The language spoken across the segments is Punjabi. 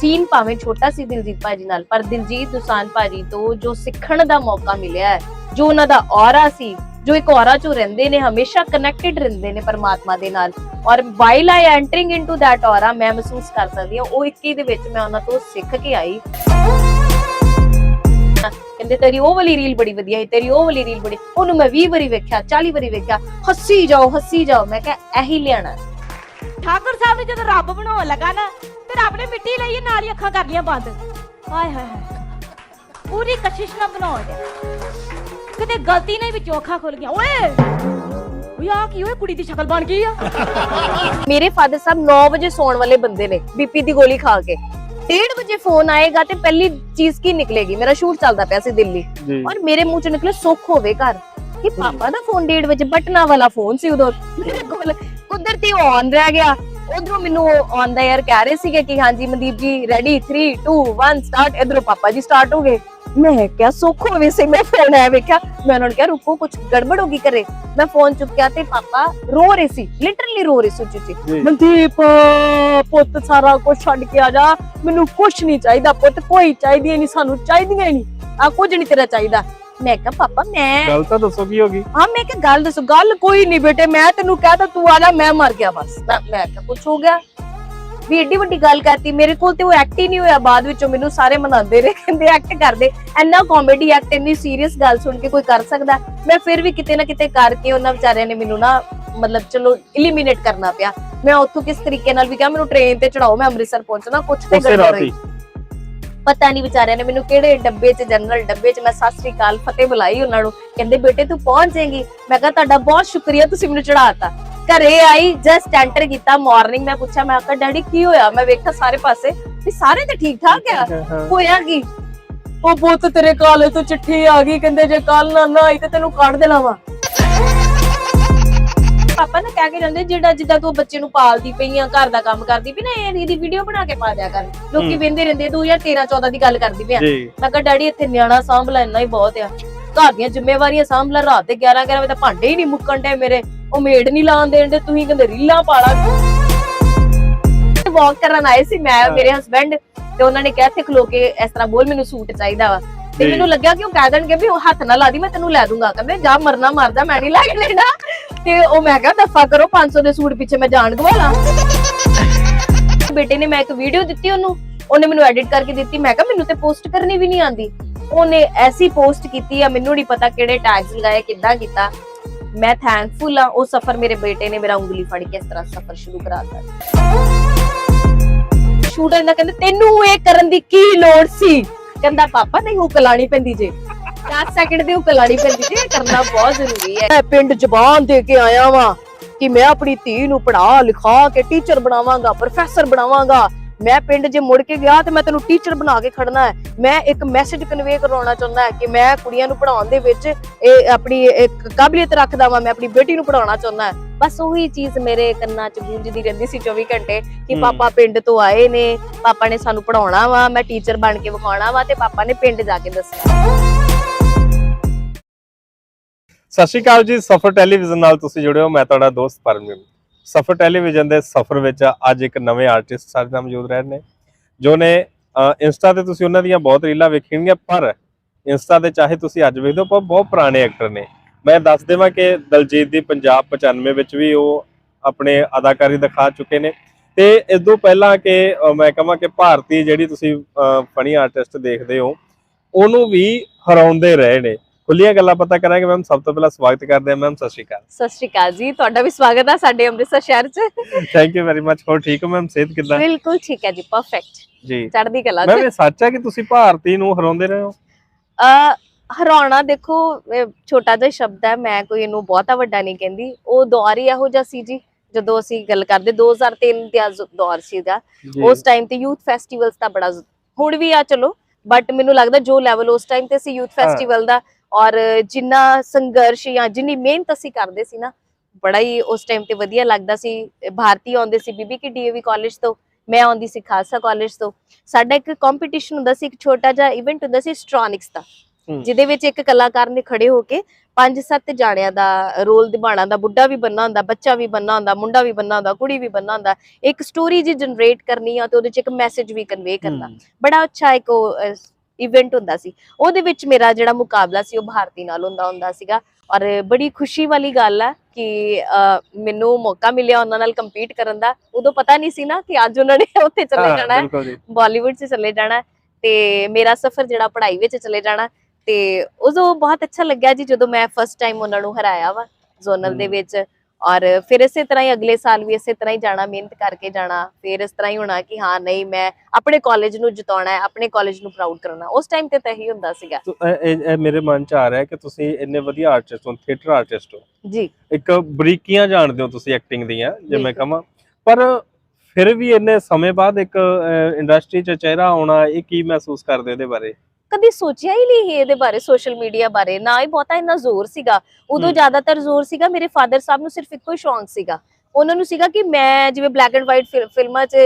ਸੀਨ ਭਾਵੇਂ ਛੋਟਾ ਸੀ ਦਿਲਜੀਤ ਭਾਜੀ ਨਾਲ, ਪਰ ਦਿਲਜੀਤ ਦੁਸਾਨ ਭਾਜੀ ਤੋਂ ਜੋ ਸਿੱਖਣ ਦਾ ਮੌਕਾ ਮਿਲਿਆ ਹੈ, ਜੋ ਉਹਨਾਂ ਦਾ ਔਰਾ ਸੀ, ਜੋ ਇੱਕ ਔਰਾ ਚੋਂ ਰਹਿੰਦੇ ਨੇ, ਹਮੇਸ਼ਾ ਕਨੈਕਟਡ ਰਹਿੰਦੇ ਨੇ ਪਰਮਾਤਮਾ ਦੇ ਨਾਲ। ਔਰ while I entering into that aura ਮੈਂ ਮਹਿਸੂਸ ਕਰ ਸਕਦੀ ਹਾਂ, ਉਹ 21 ਦੇ ਵਿੱਚ ਮੈਂ ਉਹਨਾਂ ਤੋਂ ਸਿੱਖ ਕੇ ਆਈ। ਕਹਿੰਦੇ, ਤੇਰੀ ਉਹ ਵਾਲੀ ਰੀਲ ਬੜੀ ਵਧੀਆ ਹੈ ਤੇਰੀ ਉਹ ਵਾਲੀ ਰੀਲ ਬੜੀ, ਉਹਨੂੰ ਮੈਂ 20 ਵਾਰੀ ਵੇਖਿਆ 40 ਵਾਰੀ ਵੇਖਿਆ, ਹੱਸੀ ਜਾਓ ਹੱਸੀ ਜਾਓ। ਮੈਂ ਕਿਹਾ, ਇਹੀ ਲਿਆਣਾ ਠਾਕੁਰ ਸਾਹਿਬ ਨੇ ਜਦੋਂ ਰੱਬ ਬਣਾਉਣ ਲੱਗਾ ਨਾ ਤੇ ਰੱਬ ਨੇ ਮਿੱਟੀ ਲਈ ਨਾਲ ਹੀ ਅੱਖਾਂ ਕਰ ਲੀਆਂ ਬੰਦ। ਹਾਏ ਹਾਏ ਹਾਏ। ਪੂਰੀ ਕਸ਼ਿਸ਼ ਨਾਲ ਬਣਾਉਣ ਡਿਆ ਕਿਤੇ ਗਲਤੀ ਨਾਲ ਹੀ ਵਿੱਚੋਂ ਅੱਖਾਂ ਖੁੱਲ ਗਈਆਂ। ਓਏ! ਓਏ ਆ ਕੀ ਓਏ ਕੁੜੀ ਦੀ ਸ਼ਕਲ ਬਣ ਗਈ ਆ। ਮੇਰੇ ਫਾਦਰ ਸਾਹਿਬ 9 ਵਜੇ ਸੌਣ ਵਾਲੇ ਬੰਦੇ ਨੇ ਬੀਪੀ ਦੀ ਗੋਲੀ ਖਾ ਕੇ। 1:30 ਵਜੇ ਫੋਨ ਆਏਗਾ ਤੇ ਪਹਿਲੀ ਚੀਜ਼ ਕੀ ਨਿਕਲੇਗੀ? ਮੇਰਾ ਸ਼ੂਟ ਚੱਲਦਾ ਪਿਆ ਸੀ ਦਿੱਲੀ। ਔਰ ਮੇਰੇ ਮੂੰਹ ਚੋਂ ਨਿਕਲੇ ਸੁੱਖ ਹੋਵੇ ਘਰ। ਕਿ ਪਾਪਾ ਦਾ ਫੋਨ 1:30 ਵਜੇ ਬਟਨਾ ਵਾਲਾ ਫੋਨ ਸੀ ਉਦੋਂ। ਮੇਰੇ ਕੋਲ ਕੁਦਰਤੀ ਔਨ ਰਹਿ ਗਿਆ। ਉਧਰੋਂ ਮੈਨੂੰ ਆਨ ਦਾ ਯਾਰ ਕਹਿ ਰਹੇ ਸੀਗੇ ਕਿ ਹਾਂਜੀ ਮਨਦੀਪ ਜੀ ਰੈਡੀ 3 2 1 ਸਟਾਰਟ ਇਧਰੋਂ ਪਾਪਾ ਜੀ ਸਟਾਰਟ ਹੋ ਗਏ। ਮੈਂ ਕਿਹਾ ਸੁੱਖ ਹੋਵੇ ਸੀ ਮੈਂ ਫੋਨ ਆਇਆ ਵੇਖਿਆ। ਮੈਂ ਉਹਨਾਂ ਨੂੰ ਕਿਹਾ ਰੁਕੋ ਕੁਝ ਗੜਬੜ ਹੋ ਗਈ ਕਰੇ ਮੈਂ ਫੋਨ ਚੁੱਕਿਆ ਤੇ ਪਾਪਾ ਰੋ ਰਹੇ ਸੀ ਲਿਟਰਲੀ ਰੋ ਰਹੇ ਸੀ। ਉੱਚੀ ਮਨਦੀਪ ਪੁੱਤ ਸਾਰਾ ਕੁਝ ਛੱਡ ਕੇ ਆ ਜਾ। ਮੈਨੂੰ ਕੁਝ ਨਹੀਂ ਚਾਹੀਦਾ ਪੁੱਤ ਕੋਈ ਚਾਹੀਦੀ ਨਹੀਂ ਸਾਨੂੰ ਚਾਹੀਦੀਆਂ ਨਹੀਂ। ਆ ਕੁਝ ਨਹੀਂ ਤੇਰਾ ਚਾਹੀਦਾ। ਮੈਂ ਕਿਹਾ ਪਾਪਾ ਮੈਂ ਗੱਲ ਤਾਂ ਦੱਸੋ ਕੀ ਹੋ ਗਈ? ਹਾਂ ਮੈਂ ਕਿਹਾ ਗੱਲ ਦੱਸੋ ਗੱਲ ਕੋਈ ਨਹੀਂ ਬੇਟੇ ਮੈਂ ਤੈਨੂੰ ਕਹਤਾ ਤੂੰ ਆ ਜਾ ਮੈਂ ਮਰ ਗਿਆ ਬਸ। ਮੈਂ ਕਿਹਾ ਕੁਝ ਹੋ ਗਿਆ? ਵੀ ਏਡੀ ਵੱਡੀ ਗੱਲ ਕਰਤੀ ਮੇਰੇ ਕੋਲ ਤੇ ਉਹ ਐਕਟ ਹੀ ਨਹੀਂ ਹੋਇਆ ਬਾਅਦ ਵਿੱਚੋਂ ਮੈਨੂੰ ਸਾਰੇ ਮਨਾਉਂਦੇ ਰਹੇ ਕਹਿੰਦੇ ਐਕਟ ਕਰਦੇ ਐਨਾ ਕਾਮੇਡੀ ਐਕਟ ਇੰਨੀ ਸੀਰੀਅਸ ਗੱਲ ਸੁਣ ਕੇ ਕੋਈ ਕਰ ਸਕਦਾ ਮੈਂ ਫਿਰ ਵੀ ਕਿਤੇ ਨਾ ਕਿਤੇ ਕਰਕੇ ਉਹਨਾਂ ਵਿਚਾਰਿਆਂ ਨੇ ਮੈਨੂੰ ਨਾ ਮਤਲਬ ਚਲੋ ਇਲੀਮੀਨੇਟ ਕਰਨਾ ਪਿਆ। ਮੈਂ ਉੱਥੋਂ ਕਿਸ ਤਰੀਕੇ ਨਾਲ ਵੀ ਕਿਹਾ ਮੈਨੂੰ ਟ੍ਰੇਨ ਤੇ ਚੜਾਓ ਮੈਂ ਅੰਮ੍ਰਿਤਸਰ ਪਹੁੰਚਣਾ ਕੁਝ ਤੇ ਉਸੇ ਗੜਬੜ ਰਾਤ ਹੋਈ ਹੀ। ਪਤਾ ਨਹੀਂ ਵਿਚਾਰਿਆਂ ਨੇ ਮੈਨੂੰ ਕਿਹੜੇ ਡੱਬੇ 'ਚ ਜਨਰਲ ਡੱਬੇ 'ਚ ਮੈਂ ਸਤਿ ਸ੍ਰੀ ਅਕਾਲ ਫਤਿਹ ਬੁਲਾਈ ਉਹਨਾਂ ਨੂੰ। ਕਹਿੰਦੇ ਬੇਟੇ ਤੂੰ ਪਹੁੰਚ ਜਾਏਂਗੀ? ਮੈਂ ਕਿਹਾ ਤੁਹਾਡਾ ਬਹੁਤ ਸ਼ੁਕਰੀਆ ਤੁਸੀਂ ਮੈਨੂੰ ਚੜਾਤਾ ਘਰੇ ਆਈ ਜਸਟ ਐਂਟਰ ਕੀਤਾ ਮਾਰਨਿੰਗ ਮੈਂ ਪੁੱਛਿਆ ਮੈਂ ਕਿਹਾ ਡੈਡੀ ਕੀ ਹੋਇਆ? ਮੈਂ ਵੇਖਿਆ ਸਾਰੇ ਪਾਸੇ ਵੀ ਸਾਰੇ ਤੇ ਠੀਕ ਠਾਕ ਆ। ਹੋਇਆ ਕੀ? ਉਹ ਪੁੱਤ ਤੇਰੇ ਕਾਲੇ ਤੋਂ ਚਿੱਠੀ ਆ ਗਈ ਕਹਿੰਦੇ ਜੇ ਕੱਲ ਨਾ ਨਾ ਆਈ ਤੇ ਤੈਨੂੰ ਕੱਢ ਦੇਣਾ ਵਾ। ਪਾਪਾ ਨੇ ਕਹਿ ਕੇ ਜਾਂਦੇ ਜਿਹੜਾ ਜਿੱਦਾਂ ਤੂੰ ਬੱਚੇ ਨੂੰ ਪਾਲਦੀ ਪਈ ਆ ਘਰ ਦਾ ਕੰਮ ਕਰਦੀ ਪਈ ਨਾ ਇਹ ਇਹਦੀ ਵੀਡੀਓ ਬਣਾ ਕੇ ਪਾ ਦਿਆ ਕਰ। ਲੋਕੀ। ਵੇਂਦੇ ਰਹਿੰਦੇ 2013 14 ਦੀ ਗੱਲ ਕਰਦੀ ਪਿਆ ਜੀ। ਮੈਂ ਕਿਹਾ ਡੈਡੀ ਇੱਥੇ ਨਿਆਣਾ ਸਾਂਭਲਾ ਇੰਨਾ ਹੀ ਬਹੁਤ ਆ। ਘਰ ਦੀਆਂ ਜ਼ਿੰਮੇਵਾਰੀਆਂ ਸਾਂਭਲਾ ਰਾਤ ਦੇ 11 11 ਵਜੇ ਤਾਂ ਭਾਂਡੇ ਹੀ ਨਹੀਂ ਮੁੱਕਣ ਡੇ ਮੇਰੇ। ਉਹ ਮੇਡ ਨਹੀਂ ਲਾਉਣ ਦੇਣ ਦੇ ਤੁਸੀਂ ਕਹਿੰਦੇ ਰੀਲਾਂ ਪਾਲਾ ਵਾਕ ਕਰਨ ਆਏ ਸੀ ਮੈਂ। ਮੇਰੇ ਹਸਬੰਡ ਤੇ ਉਹਨਾਂ ਨੇ ਕਿਹਾ ਇੱਥੇ ਖਲੋ ਕੇ ਇਸ ਤਰ੍ਹਾਂ ਬੋਲ ਮੈਨੂੰ ਸੂਟ ਚਾਹੀਦਾ ਵਾ। ਤੇ ਜੀ। ਮੈਨੂੰ ਲੱਗਿਆ ਕਿ ਉਹ ਕਹਿ ਦੇਣਗੇ ਵੀ ਉਹ ਹੱਥ ਨਾ ਲਾ ਦੀ ਮੈਂ ਤੈਨੂੰ ਲੈ ਦੂੰਗਾ। ਕਹਿੰਦੇ ਜਾ ਮਰਨਾ ਮਰਦਾ ਮੈਂ ਨਹੀਂ ਲੈ ਕੇ ਲੈਣਾ ਤੇ ਉਹ ਮੈਂ ਕਿਹਾ, ਦਫਾ ਕਰੋ 500 ਦੇ ਸੂਟ ਪਿੱਛੇ ਮੈਂ ਜਾਣ ਗਵਾਲਾ ਬੇਟੇ ਨੇ ਮੈਂ ਇੱਕ ਵੀਡੀਓ ਦਿੱਤੀ ਉਹਨੂੰ, ਉਹਨੇ ਮੈਨੂੰ ਐਡਿਟ ਕਰਕੇ ਦਿੱਤੀ। ਮੈਂ ਕਿਹਾ, ਮੈਨੂੰ ਤੇ ਪੋਸਟ ਕਰਨੀ ਵੀ ਨਹੀਂ ਆਂਦੀ ਉਹਨੇ ਐਸੀ ਪੋਸਟ ਕੀਤੀ ਆ, ਮੈਨੂੰ ਨਹੀਂ ਪਤਾ ਕਿਹੜੇ ਟੈਗਸ ਲਗਾਏ, ਕਿੱਦਾਂ ਕੀਤਾ। ਮੈਂ ਥੈਂਕਫੁਲ ਆ, ਉਹ ਸਫਰ ਮੇਰੇ ਬੇਟੇ ਨੇ ਮੇਰਾ ਉਂਗਲੀ ਫੜ ਕੇ ਇਸ ਤਰ੍ਹਾਂ ਸਫਰ ਸ਼ੁਰੂ ਕਰਾਤਾ ਸ਼ੂਟਰ ਦਾ ਕਹਿੰਦੇ, ਤੈਨੂੰ ਇਹ ਕਰਨ ਦੀ ਕੀ ਲੋੜ ਸੀ? ਕਹਿੰਦਾ, ਪਾਪਾ, ਨਹੀਂ, ਉਹ ਕਲਾਣੀ ਪੈਂਦੀ ਜੇ। 10 ਸੈਕਿੰਡ ਦੀ ਹੁੱਕ ਲਾਣੀ ਪੈਂਦੀ ਜੇ ਇਹ ਕਰਨਾ ਬਹੁਤ ਜ਼ਰੂਰੀ ਹੈ। ਮੈਂ ਪਿੰਡ ਜ਼ਬਾਨ ਦੇ ਕੇ ਆਇਆ ਵਾਂ ਕਿ ਮੈਂ ਆਪਣੀ ਧੀ ਨੂੰ ਪੜ੍ਹਾ ਲਿਖਾ ਕੇ ਟੀਚਰ ਬਣਾਵਾਂਗਾ ਪ੍ਰੋਫੈਸਰ ਬਣਾਵਾਂਗਾ। ਮੈਂ ਪਿੰਡ ਜੇ ਮੁੜ ਕੇ ਗਿਆ ਤੇ ਮੈਂ ਤੈਨੂੰ ਟੀਚਰ ਬਣਾ ਕੇ ਖੜਨਾ ਹੈ। ਮੈਂ ਇੱਕ ਮੈਸੇਜ ਕਨਵੇ ਕਰਾਉਣਾ ਚਾਹੁੰਦਾ ਹੈ ਕਿ ਮੈਂ ਕੁੜੀਆਂ ਨੂੰ ਪੜਾਉਣ ਦੇ ਵਿੱਚ ਇਹ ਆਪਣੀ ਇੱਕ ਕਾਬਲੀਅਤ ਰੱਖਦਾ ਵਾਂ ਮੈਂ ਆਪਣੀ ਬੇਟੀ ਨੂੰ ਪੜਾਉਣਾ ਚਾਹੁੰਦਾ ਹਾਂ। ਬਸ ਉਹੀ ਚੀਜ਼ ਮੇਰੇ ਕੰਨਾਂ 'ਚ ਗੂੰਜਦੀ ਰਹਿੰਦੀ ਸੀ 24 ਘੰਟੇ ਕਿ। ਪਾਪਾ ਪਿੰਡ ਤੋਂ ਆਏ ਨੇ ਪਾਪਾ ਨੇ ਸਾਨੂੰ ਪੜਾਉਣਾ ਵਾ ਮੈਂ ਟੀਚਰ ਬਣ ਕੇ ਵਿਖਾਉਣਾ ਵਾ ਤੇ ਪਾਪਾ ਨੇ ਪਿੰਡ ਜਾ ਕੇ ਦੱਸਣਾ ਸਤਿ ਸ਼੍ਰੀ ਅਕਾਲ ਜੀ, ਸਫਰ ਟੈਲੀਵਿਜ਼ਨ ਨਾਲ ਤੁਸੀਂ ਜੁੜੇ ਹੋ। ਮੈਂ ਤੁਹਾਡਾ ਦੋਸਤ ਪਰਮਜੀਤ। ਸਫਰ ਟੈਲੀਵਿਜ਼ਨ ਦੇ ਸਫਰ ਵਿੱਚ ਅੱਜ ਇੱਕ ਨਵੇਂ ਆਰਟਿਸਟ ਸਾਡੇ ਨਾਲ ਮੌਜੂਦ ਰਹੇ ਨੇ, ਜੋ ਨੇ ਇੰਸਟਾ ਤੇ ਤੁਸੀਂ ਉਹਨਾਂ ਦੀਆਂ ਬਹੁਤ ਰੀਲਾਂ ਵੇਖਣਗੀਆਂ ਪਰ ਇੰਸਟਾ ਤੇ ਚਾਹੇ ਤੁਸੀਂ ਅੱਜ ਵੇਖਦੇ ਹੋ, ਪਰ ਬਹੁਤ ਪੁਰਾਣੇ ਐਕਟਰ ਨੇ। ਮੈਂ ਦੱਸ ਦੇਵਾਂ ਕਿ ਦਲਜੀਤ ਦੀ ਪੰਜਾਬ 95 ਵਿੱਚ ਵੀ ਉਹ ਆਪਣੇ ਅਦਾਕਾਰੀ ਦਿਖਾ ਚੁੱਕੇ ਨੇ। ਤੇ ਇਸ ਤੋਂ ਪਹਿਲਾਂ ਕਿ ਮੈਂ ਕਹਾਂ ਕਿ ਭਾਰਤੀ ਜਿਹੜੀ ਤੁਸੀਂ ਫਨੀ ਆਰਟਿਸਟ ਦੇਖਦੇ ਹੋ, ਉਹਨੂੰ ਵੀ ਹਰਾਉਂਦੇ ਰਹੇ ਨੇ। ਖੁੱਲੀਆਂ ਗੱਲਾਂ ਪਤਾ ਕਰਾਂਗੇ। ਮੈਮ ਸਭ ਤੋਂ ਪਹਿਲਾਂ ਸਵਾਗਤ ਕਰਦੇ ਹਾਂ। ਮੈਮ ਸਤਿ ਸ਼੍ਰੀ ਅਕਾਲ। ਸਤਿ ਸ਼੍ਰੀ ਅਕਾਲ ਜੀ। ਤੁਹਾਡਾ ਵੀ ਸਵਾਗਤ ਹੈ ਸਾਡੇ ਅੰਮ੍ਰਿਤਸਰ ਸ਼ਹਿਰ 'ਚ। ਥੈਂਕ ਯੂ ਵੈਰੀ ਮਚ ਹੋਰ ਠੀਕ ਹੋ ਮੈਮ ਸਿਹਤ ਕਿੱਦਾਂ? ਬਿਲਕੁਲ ਠੀਕ ਹੈ ਜੀ ਪਰਫੈਕਟ ਜੀ। ਚੜ੍ਹਦੀ ਕਲਾ 'ਚ। ਮੈਮ ਇਹ ਸੱਚ ਹੈ ਕਿ ਤੁਸੀਂ ਭਾਰਤੀ ਨੂੰ ਹਰਾਉਂਦੇ ਰਹੇ ਹੋ? ਅ ਹਰਾਉਣਾ ਦੇਖੋ ਛੋਟਾ ਜਿਹਾ ਸ਼ਬਦ ਹੈ। ਮੈਂ ਕੋਈ ਇਹਨੂੰ ਬਹੁਤਾ ਵੱਡਾ ਨਹੀਂ ਕਹਿੰਦੀ। ਉਹ ਦੌਰ ਹੀ ਇਹੋ ਜਿਹਾ ਸੀ ਜੀ। ਜਦੋਂ ਅਸੀਂ ਗੱਲ ਕਰਦੇ 2003 ਦਾ ਦੌਰ ਸੀਗਾ। ਉਸ ਟਾਈਮ ਤੇ ਯੂਥ ਫੈਸਟੀਵਲਸ ਦਾ ਬੜਾ ਹੁਣ ਵੀ ਆ ਚਲੋ। ਬਟ ਮੈਨੂੰ ਲੱਗਦਾ ਜੋ ਲੈਵਲ ਉਸ ਟਾਈਮ ਤੇ ਸੀ ਯੂਥ। ਫੈਸਟੀਵਲ ਦਾ ਔਰ ਜਿੰਨਾ ਸੰਘਰਸ਼ ਜਾਂ ਜਿੰਨੀ ਮਿਹਨਤ ਅਸੀਂ ਕਰਦੇ ਸੀ ਨਾ ਬੜਾ ਹੀ ਉਸ ਟਾਈਮ ਤੇ ਵਧੀਆ ਲੱਗਦਾ ਸੀ ਭਾਰਤੀ ਆਉਂਦੇ ਸੀ ਬੀਬੀ ਕੀ ਡੀਏਵੀ ਕਾਲਜ ਤੋਂ ਮੈਂ ਆਉਂਦੀ ਸੀ ਖਾਲਸਾ ਕਾਲਜ ਤੋਂ ਸਾਡਾ ਇੱਕ ਕੰਪੀਟੀਸ਼ਨ ਹੁੰਦਾ ਸੀ ਇੱਕ ਛੋਟਾ ਜਿਹਾ ਇਵੈਂਟ ਹੁੰਦਾ ਸੀ ਸਟ੍ਰੋਨਿਕਸ ਦਾ। ਜਿਹਦੇ ਵਿੱਚ ਇੱਕ ਕਲਾਕਾਰ ਨੇ ਖੜੇ ਹੋ ਕੇ ਪੰਜ ਸੱਤ ਜਾਣਿਆਂ ਦਾ ਰੋਲ ਨਿਭਾਉਣਾ ਦਾ ਬੁੱਢਾ ਵੀ ਬੰਨਾ ਹੁੰਦਾ ਬੱਚਾ ਵੀ ਬੰਨਾ ਹੁੰਦਾ ਮੁੰਡਾ ਵੀ ਬੰਨਾ ਹੁੰਦਾ ਕੁੜੀ ਵੀ ਬੰਨਾ ਹੁੰਦਾ ਇੱਕ ਸਟੋਰੀ ਜੀ ਜਨਰੇਟ ਕਰਨੀ ਆ ਤੇ ਉਹਦੇ ਚ ਇੱਕ ਮੈਸੇਜ ਵੀ ਕਨਵੇ ਕਰਨਾ। ਬੜਾ ਅੱਛਾ ਇੱਕ ਇਵੈਂਟ ਹੁੰਦਾ ਸੀ। ਉਹਦੇ ਵਿੱਚ ਮੇਰਾ ਜਿਹੜਾ ਮੁਕਾਬਲਾ ਸੀ ਉਹ ਭਾਰਤੀ ਨਾਲ ਹੁੰਦਾ ਹੁੰਦਾ ਸੀਗਾ। ਔਰ ਬੜੀ ਖੁਸ਼ੀ ਵਾਲੀ ਗੱਲ ਆ ਕਿ ਮੈਨੂੰ ਮੌਕਾ ਮਿਲਿਆ ਉਹਨਾਂ ਨਾਲ ਕੰਪੀਟ ਕਰਨ ਦਾ। ਉਦੋਂ ਪਤਾ ਨਹੀਂ ਸੀ ਨਾ ਕਿ ਅੱਜ ਉਹਨਾਂ ਨੇ ਉੱਥੇ ਚਲੇ ਜਾਣਾ। ਹੈ ਬਾਲੀਵੁੱਡ 'ਚ ਚਲੇ ਜਾਣਾ ਤੇ ਮੇਰਾ ਸਫ਼ਰ ਜਿਹੜਾ ਪੜ੍ਹਾਈ ਵਿੱਚ ਚਲੇ ਜਾਣਾ। ਤੇ ਉਦੋਂ ਬਹੁਤ ਅੱਛਾ ਲੱਗਿਆ ਜੀ ਜਦੋਂ ਮੈਂ ਫਸਟ ਟਾਈਮ ਉਹਨਾਂ ਨੂੰ ਹਰਾਇਆ ਵਾ। ਜ਼ੋਨਲ ਦੇ। ਵਿੱਚ। ਔਰ ਫਿਰ ਇਸੇ ਤਰ੍ਹਾਂ ਹੀ ਅਗਲੇ ਸਾਲ ਵੀ ਇਸੇ ਤਰ੍ਹਾਂ ਹੀ ਜਾਣਾ ਮਿਹਨਤ ਕਰਕੇ ਜਾਣਾ ਫਿਰ ਇਸ ਤਰ੍ਹਾਂ ਹੀ ਹੋਣਾ ਕਿ ਹਾਂ ਨਹੀਂ ਮੈਂ ਆਪਣੇ ਕਾਲਜ ਨੂੰ ਜਿਤਾਉਣਾ ਹੈ ਆਪਣੇ ਕਾਲਜ ਨੂੰ ਪ੍ਰਾਊਡ ਕਰਨਾ ਉਸ ਟਾਈਮ ਤੇ ਤਾਂ ਇਹੀ ਹੁੰਦਾ ਸੀਗਾ। ਇਹ- ਮੇਰੇ ਮਨ ਚ ਆ ਰਿਹਾ ਕਿ ਤੁਸੀਂ ਇੰਨੇ ਵਧੀਆ ਆਰਟਿਸਟ ਹੋ ਥੀਏਟਰ ਆਰਟਿਸਟ ਹੋ। ਜੀ। ਇੱਕ ਬਰੀਕੀਆਂ ਜਾਣਦੇ ਹੋ ਤੁਸੀਂ ਐਕਟਿੰਗ ਦੀਆਂ ਜੇ ਮੈਂ। ਕਹਾਂ। ਪਰ ਫਿਰ ਵੀ ਇੰਨੇ ਸਮੇਂ ਬਾਅਦ ਇੱਕ ਇੰਡਸਟਰੀ 'ਚ ਚਿਹਰਾ ਆਉਣਾ ਇਹ ਕੀ ਮਹਿਸੂਸ ਕਰਦੇ ਇਹਦੇ ਬਾਰੇ? ਕਦੀ ਸੋਚਿਆ ਹੀ ਨਹੀਂ ਇਹਦੇ ਬਾਰੇ ਸੋਸ਼ਲ ਮੀਡੀਆ ਬਾਰੇ। ਨਾ ਹੀ ਬਹੁਤਾ ਇੰਨਾ ਜ਼ੋਰ ਸੀਗਾ। ਉਦੋਂ। ਜ਼ਿਆਦਾਤਰ ਜ਼ੋਰ ਸੀਗਾ ਮੇਰੇ ਫਾਦਰ ਸਾਹਿਬ ਨੂੰ ਸਿਰਫ ਇੱਕੋ ਹੀ ਸ਼ੌਂਕ ਸੀਗਾ। ਉਹਨਾਂ ਨੂੰ ਸੀਗਾ ਕਿ ਮੈਂ ਜਿਵੇਂ ਬਲੈਕ ਐਂਡ ਵਾਈਟ ਫਿਲਮਾਂ 'ਚ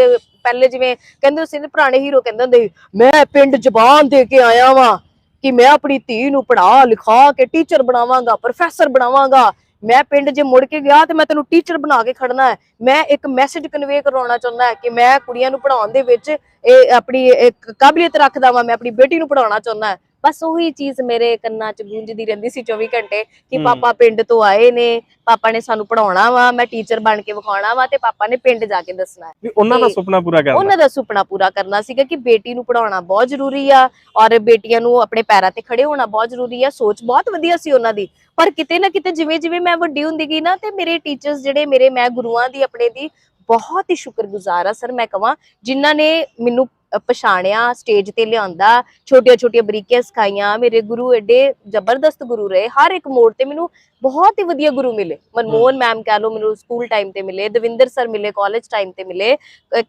ਪਹਿਲੇ ਜਿਵੇਂ ਕਹਿੰਦੇ ਹੁੰਦੇ ਸੀ ਨਾ ਪੁਰਾਣੇ ਹੀਰੋ ਕਹਿੰਦੇ ਹੁੰਦੇ ਸੀ, ਮੈਂ ਪਿੰਡ ਜ਼ਬਾਨ ਦੇ ਕੇ ਆਇਆ ਵਾਂ ਕਿ ਮੈਂ ਆਪਣੀ ਧੀ ਨੂੰ ਪੜ੍ਹਾ ਲਿਖਾ ਕੇ ਟੀਚਰ ਬਣਾਵਾਂਗਾ ਪ੍ਰੋਫੈਸਰ ਬਣਾਵਾਂਗਾ। ਮੈਂ ਪਿੰਡ ਜੇ ਮੁੜ ਕੇ ਗਿਆ ਤੇ ਮੈਂ ਤੈਨੂੰ ਟੀਚਰ ਬਣਾ ਕੇ ਖੜਨਾ ਹੈ ਮੈਂ ਇੱਕ ਮੈਸੇਜ ਕਨਵੇ ਕਰਾਉਣਾ ਚਾਹੁੰਦਾ ਹੈ ਕਿ ਮੈਂ ਕੁੜੀਆਂ ਨੂੰ ਪੜਾਉਣ ਦੇ ਵਿੱਚ ਇਹ ਆਪਣੀ ਕਾਬਲੀਅਤ ਰੱਖਦਾ ਵਾਂ, ਮੈਂ ਆਪਣੀ ਬੇਟੀ ਨੂੰ ਪੜਾਉਣਾ ਚਾਹੁੰਦਾ ਹਾਂ। ਬਸ ਉਹੀ ਚੀਜ਼ ਮੇਰੇ ਕੰਨਾਂ 'ਚ ਗੂੰਜਦੀ ਰਹਿੰਦੀ ਸੀ 24 ਘੰਟੇ ਕਿ। ਪਾਪਾ ਪਿੰਡ ਤੋਂ ਆਏ ਨੇ ਪਾਪਾ ਨੇ ਸਾਨੂੰ ਪੜਾਉਣਾ ਵਾ ਮੈਂ ਟੀਚਰ ਬਣ ਕੇ ਵਿਖਾਉਣਾ ਵਾ ਤੇ ਪਾਪਾ ਨੇ ਪਿੰਡ ਜਾ ਕੇ ਦੱਸਣਾ ਹੈ। ਵੀ ਉਹਨਾਂ ਦਾ ਸੁਪਨਾ ਪੂਰਾ ਕਰਨਾ। ਉਹਨਾਂ ਦਾ ਸੁਪਨਾ ਪੂਰਾ ਕਰਨਾ ਸੀਗਾ ਕਿ ਬੇਟੀ ਨੂੰ ਪੜਾਉਣਾ ਬਹੁਤ ਜ਼ਰੂਰੀ ਆ ਔਰ ਬੇਟੀਆਂ ਨੂੰ ਆਪਣੇ ਪੈਰਾਂ ਤੇ ਖੜੇ ਹੋਣਾ ਬਹੁਤ ਜ਼ਰੂਰੀ ਆ ਸੋਚ ਬਹੁਤ ਵਧੀਆ ਸੀ ਉਹਨਾਂ ਦੀ। ਪਰ ਕਿਤੇ ਨਾ ਕਿਤੇ ਜਿਵੇਂ ਜਿਵੇਂ ਮੈਂ ਵੱਡੀ ਹੁੰਦੀ ਗਈ ਨਾ ਤੇ ਮੇਰੇ ਟੀਚਰਸ ਜਿਹੜੇ ਮੇਰੇ ਮੈਂ ਗੁਰੂਆਂ ਦੀ ਆਪਣੇ ਦੀ ਬਹੁਤ ਹੀ ਸ਼ੁਕਰਗੁਜ਼ਾਰ ਆ ਸਰ ਮੈਂ ਕਹਾਂ ਜਿਨ੍ਹਾਂ ਨੇ ਮੈਨੂੰ ਪਛਾਣਿਆ ਸਟੇਜ ਤੇ ਲਿਆਂਦਾ ਛੋਟੀਆਂ ਛੋਟੀਆਂ ਬਰੀਕੀਆਂ ਸਿਖਾਈਆਂ ਮੇਰੇ ਗੁਰੂ ਐਡੇ ਜ਼ਬਰਦਸਤ ਗੁਰੂ ਰਹੇ ਹਰ ਇੱਕ ਮੋੜ ਤੇ ਮੈਨੂੰ ਬਹੁਤ ਹੀ ਵਧੀਆ ਗੁਰੂ ਮਿਲੇ। ਮਨਮੋਹਨ ਮੈਮ ਕਹ ਲਓ ਮੈਨੂੰ ਸਕੂਲ ਟਾਈਮ ਤੇ ਮਿਲੇ ਦਵਿੰਦਰ ਸਰ ਮਿਲੇ ਕਾਲਜ ਟਾਈਮ ਤੇ ਮਿਲੇ